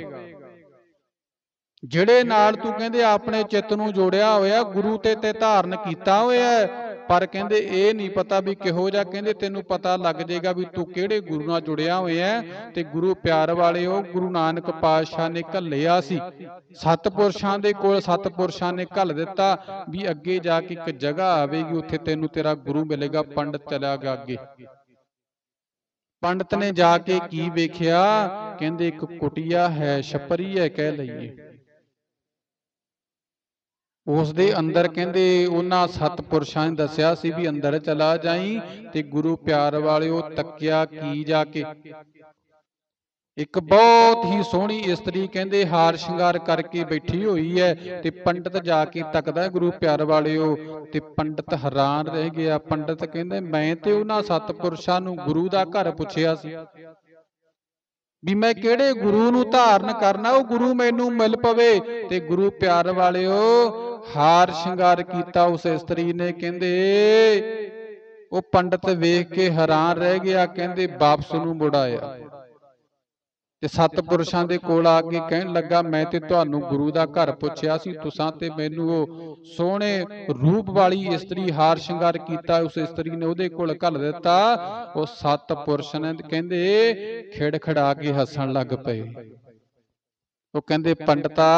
ਜਿਹੜੇ ਨਾਲ ਤੂੰ ਕਹਿੰਦੇ ਆਪਣੇ ਚਿੱਤ ਨੂੰ ਜੋੜਿਆ ਹੋਇਆ ਗੁਰੂ ਤੇ ਤੇ ਧਾਰਨ ਕੀਤਾ ਹੋਇਆ ਪਰ ਕਹਿੰਦੇ ਇਹ ਨਹੀਂ ਪਤਾ ਵੀ ਕਿਹੋ ਜਿਹਾ ਕਹਿੰਦੇ ਤੈਨੂੰ ਪਤਾ ਲੱਗ ਜਾਏਗਾ ਵੀ ਤੂੰ ਕਿਹੜੇ ਗੁਰੂ ਨਾਲ ਜੁੜਿਆ ਹੋਇਆ ਤੇ ਗੁਰੂ ਪਿਆਰ ਵਾਲੇ ਉਹ ਗੁਰੂ ਨਾਨਕ ਪਾਤਸ਼ਾਹ ਨੇ ਘੱਲਿਆ ਸੀ। ਸਤਪੁਰਸ਼ਾਂ ਦੇ ਕੋਲ ਸਤਪੁਰਸ਼ਾਂ ਨੇ ਘੱਲ ਦਿੱਤਾ ਵੀ ਅੱਗੇ ਜਾ ਕੇ ਇੱਕ ਜਗ੍ਹਾ ਆਵੇਗੀ, ਉੱਥੇ ਤੈਨੂੰ ਤੇਰਾ ਗੁਰੂ ਮਿਲੇਗਾ, ਪੰਡਤ ਚਲਾ ਗਿਆ ਅੱਗੇ। ਪੰਡਤ ਨੇ ਜਾ ਕੇ ਕੀ ਵੇਖਿਆ? ਕਹਿੰਦੇ ਇੱਕ ਕੁਟਿਆ ਹੈ, ਛਪਰੀ ਹੈ, ਕਹਿ ਲਈਏ। ਉਸ ਦੇ ਅੰਦਰ ਕਹਿੰਦੇ ਉਹਨਾਂ ਸਤਪੁਰਸ਼ਾਂ ਨੇ ਦੱਸਿਆ ਸੀ ਵੀ ਅੰਦਰ ਚਲਾ ਜਾਈ ਤੇ ਗੁਰੂ ਪਿਆਰ ਵਾਲਿਓ ਤੱਕਿਆ ਕੀ ਜਾ ਕੇ। ਇੱਕ ਬਹੁਤ ਹੀ ਸੋਹਣੀ ਇਸਤਰੀ ਕਹਿੰਦੇ ਹਾਰ ਸ਼ਿੰਗਾਰ ਕਰਕੇ ਬੈਠੀ ਹੋਈ ਹੈ ਤੇ ਪੰਡਤ ਜਾ ਕੇ ਤੱਕਦਾ ਗੁਰੂ ਪਿਆਰ ਵਾਲਿਓ ਤੇ ਪੰਡਤ ਹੈਰਾਨ ਰਹਿ ਗਿਆ। ਪੰਡਤ ਕਹਿੰਦੇ ਮੈਂ ਤੇ ਉਹਨਾਂ ਸਤਪੁਰਸ਼ਾਂ ਨੂੰ ਗੁਰੂ ਦਾ ਘਰ ਪੁੱਛਿਆ ਸੀ ਵੀ ਮੈਂ ਕਿਹੜੇ ਗੁਰੂ ਨੂੰ ਧਾਰਨ ਕਰਨਾ ਉਹ ਗੁਰੂ ਮੈਨੂੰ ਮਿਲ ਪਵੇ ਤੇ ਗੁਰੂ ਪਿਆਰ ਵਾਲਿਓ ਹਾਰ ਸ਼ਿੰਗਾਰ ਕੀਤਾ ਉਸ ਇਸਤਰੀ ਨੇ, ਕਹਿੰਦੇ, ਉਹ ਪੰਡਤ ਵੇਖ ਕੇ ਹੈਰਾਨ ਰਹਿ ਗਿਆ, ਕਹਿੰਦੇ, ਵਾਪਸ ਨੂੰ ਮੁੜ ਆਇਆ। ਤੇ ਸਤਪੁਰਸ਼ਾਂ ਦੇ ਕੋਲ ਆ ਕੇ ਕਹਿਣ ਲੱਗਾ, ਮੈਂ ਤੇ ਤੁਹਾਨੂੰ ਗੁਰੂ ਦਾ ਘਰ ਪੁੱਛਿਆ ਸੀ, ਤੁਸਾਂ ਤੇ ਮੈਨੂੰ ਉਹ ਸੋਹਣੇ ਰੂਪ ਵਾਲੀ ਇਸਤਰੀ ਹਾਰ ਸ਼ਿੰਗਾਰ ਕੀਤਾ, ਉਸ ਇਸਤਰੀ ਨੇ ਉਹਦੇ ਕੋਲ ਘੱਲ ਦਿੱਤਾ। ਉਹ ਸੱਤ ਪੁਰਸ਼ ਨੇ, ਕਹਿੰਦੇ ਖਿੜ ਖੜਾ ਕੇ ਹੱਸਣ ਲੱਗ ਪਏ। ਉਹ ਕਹਿੰਦੇ ਪੰਡਤਾ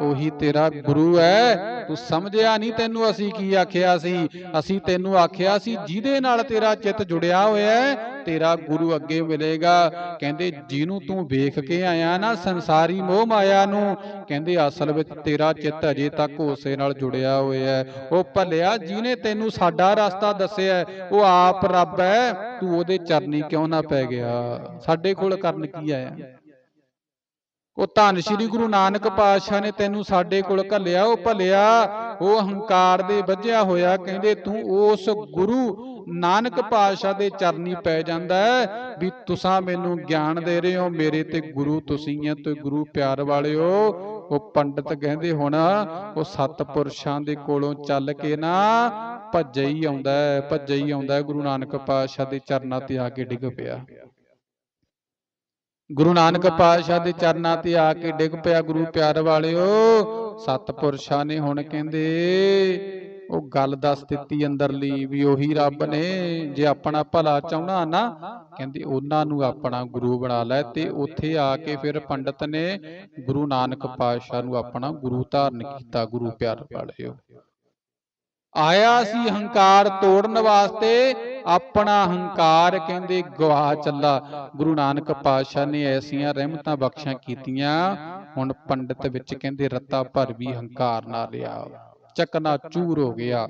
ਉਹੀ ਤੇਰਾ ਗੁਰੂ ਹੈ। ਤੂੰ ਸਮਝਿਆ ਨਹੀਂ ਤੈਨੂੰ ਅਸੀਂ ਕੀ ਆਖਿਆ ਸੀ? ਅਸੀਂ ਤੈਨੂੰ ਆਖਿਆ ਸੀ ਜਿਹਦੇ ਨਾਲ ਤੇਰਾ ਚਿੱਤ ਜੁੜਿਆ ਹੋਇਆ ਹੈ ਤੇਰਾ ਗੁਰੂ ਅੱਗੇ ਮਿਲੇਗਾ। ਕਹਿੰਦੇ ਜਿਹਨੂੰ ਤੂੰ ਵੇਖ ਕੇ ਆਇਆ ਨਾ ਸੰਸਾਰੀ ਮੋਹ ਮਾਇਆ ਨੂੰ ਕਹਿੰਦੇ ਅਸਲ ਵਿੱਚ ਤੇਰਾ ਚਿੱਤ ਅਜੇ ਤੱਕ ਉਸੇ ਨਾਲ ਜੁੜਿਆ ਹੋਇਆ ਹੈ। ਉਹ ਭਲਿਆ ਜਿਹਨੇ ਤੈਨੂੰ ਸਾਡਾ ਰਸਤਾ ਦੱਸਿਆ ਉਹ ਆਪ ਰੱਬ ਹੈ। ਤੂੰ ਉਹਦੇ ਚਰਨੀ ਕਿਉਂ ਨਾ ਪੈ ਗਿਆ? ਸਾਡੇ ਕੋਲ ਕਰਨ ਕੀ ਆਇਆ? ਉਹ ਧੰਨ ਸ਼੍ਰੀ ਗੁਰੂ ਨਾਨਕ ਪਾਤਸ਼ਾਹ ਨੇ ਤੈਨੂੰ ਸਾਡੇ ਕੋਲ ਘੱਲਿਆ, ਉਹ ਭਲਿਆ ਉਹ ਹੰਕਾਰ ਦੇ ਵੱਜਿਆ ਹੋਇਆ ਕਹਿੰਦੇ ਤੂੰ ਉਸ ਗੁਰੂ ਨਾਨਕ ਪਾਤਸ਼ਾਹ ਦੇ ਚਰਨੀ ਪੈ ਜਾਂਦਾ ਵੀ ਤੁਸੀਂ ਮੈਨੂੰ ਗਿਆਨ ਦੇ ਰਹੇ ਹੋ, ਮੇਰੇ ਤੇ ਗੁਰੂ ਤੁਸੀਂ ਹੈ ਤੇ ਗੁਰੂ ਪਿਆਰ ਵਾਲਿਓ। ਉਹ ਪੰਡਤ ਕਹਿੰਦੇ ਹੁਣ ਉਹ ਸਤਪੁਰਸ਼ਾਂ ਦੇ ਕੋਲੋਂ ਚੱਲ ਕੇ ਨਾ ਭੱਜਿਆ ਹੀ ਆਉਂਦਾ ਹੈ ਹੀ ਆਉਂਦਾ ਗੁਰੂ ਨਾਨਕ ਪਾਤਸ਼ਾਹ ਦੇ ਚਰਨਾਂ ਤੇ ਆ ਕੇ ਡਿੱਗ ਪਿਆ। ਗੁਰੂ ਨਾਨਕ ਪਾਤਸ਼ਾਹ ਦੇ ਚਰਨਾਂ ਤੇ ਆ ਕੇ ਡਿੱਗ ਪਿਆ ਗੁਰੂ ਪਿਆਰ ਵਾਲਿਓ। ਸਤਪੁਰਸ਼ਾਂ ਨੇ ਹੁਣ ਕਹਿੰਦੇ ਉਹ ਗੱਲ ਦੱਸ ਦਿੱਤੀ ਅੰਦਰਲੀ ਵੀ ਉਹੀ ਰੱਬ ਨੇ ਜੇ ਆਪਣਾ ਭਲਾ ਚਾਹਣਾ ਨਾ ਕਹਿੰਦੇ ਉਹਨਾਂ ਨੂੰ ਆਪਣਾ ਗੁਰੂ ਬਣਾ ਲੈ ਤੇ ਉੱਥੇ ਆ ਕੇ ਫਿਰ ਪੰਡਤ ਨੇ ਗੁਰੂ ਨਾਨਕ ਪਾਤਸ਼ਾਹ ਨੂੰ ਆਪਣਾ ਗੁਰੂ ਧਾਰਨ ਕੀਤਾ ਗੁਰੂ ਪਿਆਰ ਵਾਲਿਓ। ਆਇਆ ਸੀ ਹੰਕਾਰ ਤੋੜਨ ਵਾਸਤੇ, ਆਪਣਾ ਹੰਕਾਰ ਕਹਿੰਦੇ ਗਵਾ ਚੱਲਾ। ਗੁਰੂ ਨਾਨਕ ਪਾਤਸ਼ਾਹ ਨੇ ਐਸੀਆਂ ਰਹਿਮਤਾਂ ਬਖਸ਼ਾਂ ਕੀਤੀਆਂ, ਹੁਣ ਪੰਡਤ ਵਿੱਚ ਕਹਿੰਦੇ ਰੱਤਾ ਭਰ ਵੀ ਹੰਕਾਰ ਨਾ ਲਿਆ ਚਕਨਾ ਚੂਰ ਹੋ ਗਿਆ।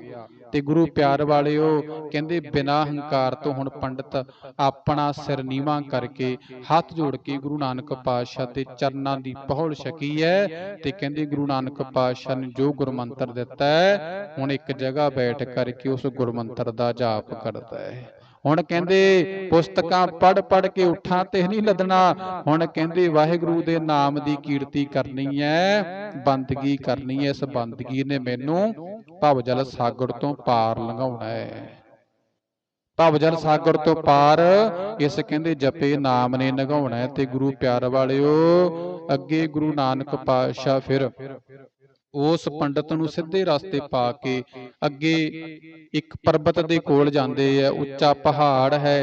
ਤੇ ਗੁਰੂ ਪਿਆਰ ਵਾਲਿਓ ਕਹਿੰਦੇ ਬਿਨਾ ਹੰਕਾਰ ਤੋਂ ਹੁਣ ਪੰਡਤ ਆਪਣਾ ਸਿਰ ਨੀਵਾਂ ਕਰਕੇ ਹੱਥ ਜੋੜ ਕੇ ਗੁਰੂ ਨਾਨਕ ਪਾਤਸ਼ਾਹ ਦੇ ਚਰਨਾਂ ਦੀ ਪਹੁਲ ਛਕੀ ਹੈ। ਤੇ ਕਹਿੰਦੇ ਗੁਰੂ ਨਾਨਕ ਪਾਤਸ਼ਾਹ ਨੇ ਜੋ ਗੁਰਮੰਤਰ ਦਿੱਤਾ ਹੈ ਹੁਣ ਇੱਕ ਜਗ੍ਹਾ ਬੈਠ ਕਰਕੇ ਉਸ ਗੁਰਮੰਤਰ ਦਾ ਜਾਪ ਕਰਦਾ ਹੈ। ਹੁਣ ਕਹਿੰਦੇ, ਪੁਸਤਕਾਂ ਪੜ ਪੜ ਕੇ ਉਠਾਂ ਤੇ ਨਹੀਂ ਲੱਦਣਾ। ਹੁਣ ਕਹਿੰਦੇ, ਵਾਹਿਗੁਰੂ ਦੇ ਨਾਮ ਦੀ ਕੀਰਤੀ ਕਰਨੀ ਹੈ ਬੰਦਗੀ ਕਰਨੀ ਹੈ ਇਸ ਬੰਦਗੀ ਨੇ ਮੈਨੂੰ ਭਵਜਲ ਸਾਗਰ ਤੋਂ ਪਾਰ ਲੰਘਾਉਣਾ ਹੈ ਭਵਜਲ ਸਾਗਰ ਤੋਂ ਪਾਰ, ਇਸ ਕਹਿੰਦੇ ਜਪੇ ਨਾਮ ਨੇ ਲੰਘਾਉਣਾ ਤੇ ਗੁਰੂ ਪਿਆਰ ਵਾਲਿਓ, ਅੱਗੇ ਗੁਰੂ ਨਾਨਕ ਪਾਤਸ਼ਾਹ ਫਿਰ ਉਸ ਪੰਡਤ ਨੂੰ ਸਿੱਧੇ ਰਸਤੇ ਪਾ ਕੇ ਅੱਗੇ ਇੱਕ ਪਰਬਤ ਦੇ ਕੋਲ ਜਾਂਦੇ ਆ ਉੱਚਾ ਪਹਾੜ ਹੈ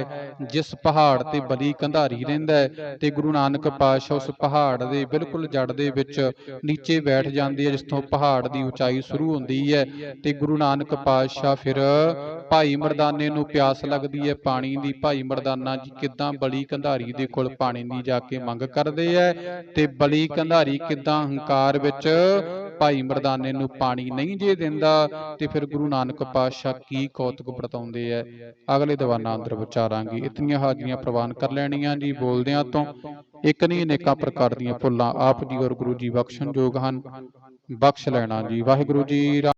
ਜਿਸ ਪਹਾੜ ਤੇ ਬਲੀ ਕੰਧਾਰੀ ਰਹਿੰਦਾ ਹੈ ਤੇ ਗੁਰੂ ਨਾਨਕ ਪਾਤਸ਼ਾਹ ਉਸ ਪਹਾੜ ਦੇ ਬਿਲਕੁਲ ਜੜ ਦੇ ਵਿੱਚ ਨੀਚੇ ਬੈਠ ਜਾਂਦੇ ਆ ਜਿਸ ਤੋਂ ਪਹਾੜ ਦੀ ਉਚਾਈ ਸ਼ੁਰੂ ਹੁੰਦੀ ਹੈ ਤੇ ਗੁਰੂ ਨਾਨਕ ਪਾਤਸ਼ਾਹ ਫਿਰ ਭਾਈ ਮਰਦਾਨੇ ਨੂੰ ਪਿਆਸ ਲੱਗਦੀ ਹੈ ਪਾਣੀ ਦੀ ਭਾਈ ਮਰਦਾਨਾ ਜੀ ਕਿਦਾਂ ਬਲੀ ਕੰਧਾਰੀ ਦੇ ਕੋਲ ਪਾਣੀ ਦੀ ਜਾ ਕੇ ਮੰਗ ਕਰਦੇ ਐ ਤੇ ਬਲੀ ਕੰਧਾਰੀ ਕਿਦਾਂ ਹੰਕਾਰ ਵਿੱਚ ਭਾਈ ਮਰਦਾਨੇ ਨੂੰ ਪਾਣੀ ਨਹੀਂ ਜੇ ਦਿੰਦਾ ਤੇ ਫਿਰ ਗੁਰੂ ਨਾਨਕ ਪਾਤਸ਼ਾਹ ਕੀ ਕੌਤਕ ਵਰਤਾਉਂਦੇ ਐ? ਅਗਲੇ ਦੀਵਾਨਾ ਅੰਦਰ ਵਿਚਾਰਾਂਗੇ। ਇਤਨੀਆਂ ਹਾਜ਼ਰੀਆਂ ਪ੍ਰਵਾਨ ਕਰ ਲੈਣੀਆਂ ਜੀ ਬੋਲਦਿਆਂ ਤੋਂ। ਇੱਕ ਨਹੀਂ, ਅਨੇਕਾਂ ਪ੍ਰਕਾਰ ਦੀਆਂ ਭੁੱਲਾਂ ਆਪ ਜੀ ਔਰ ਗੁਰੂ ਜੀ ਬਖਸ਼ਣਯੋਗ ਹਨ। ਬਖਸ਼ ਲੈਣਾ ਜੀ। ਵਾਹਿਗੁਰੂ ਜੀ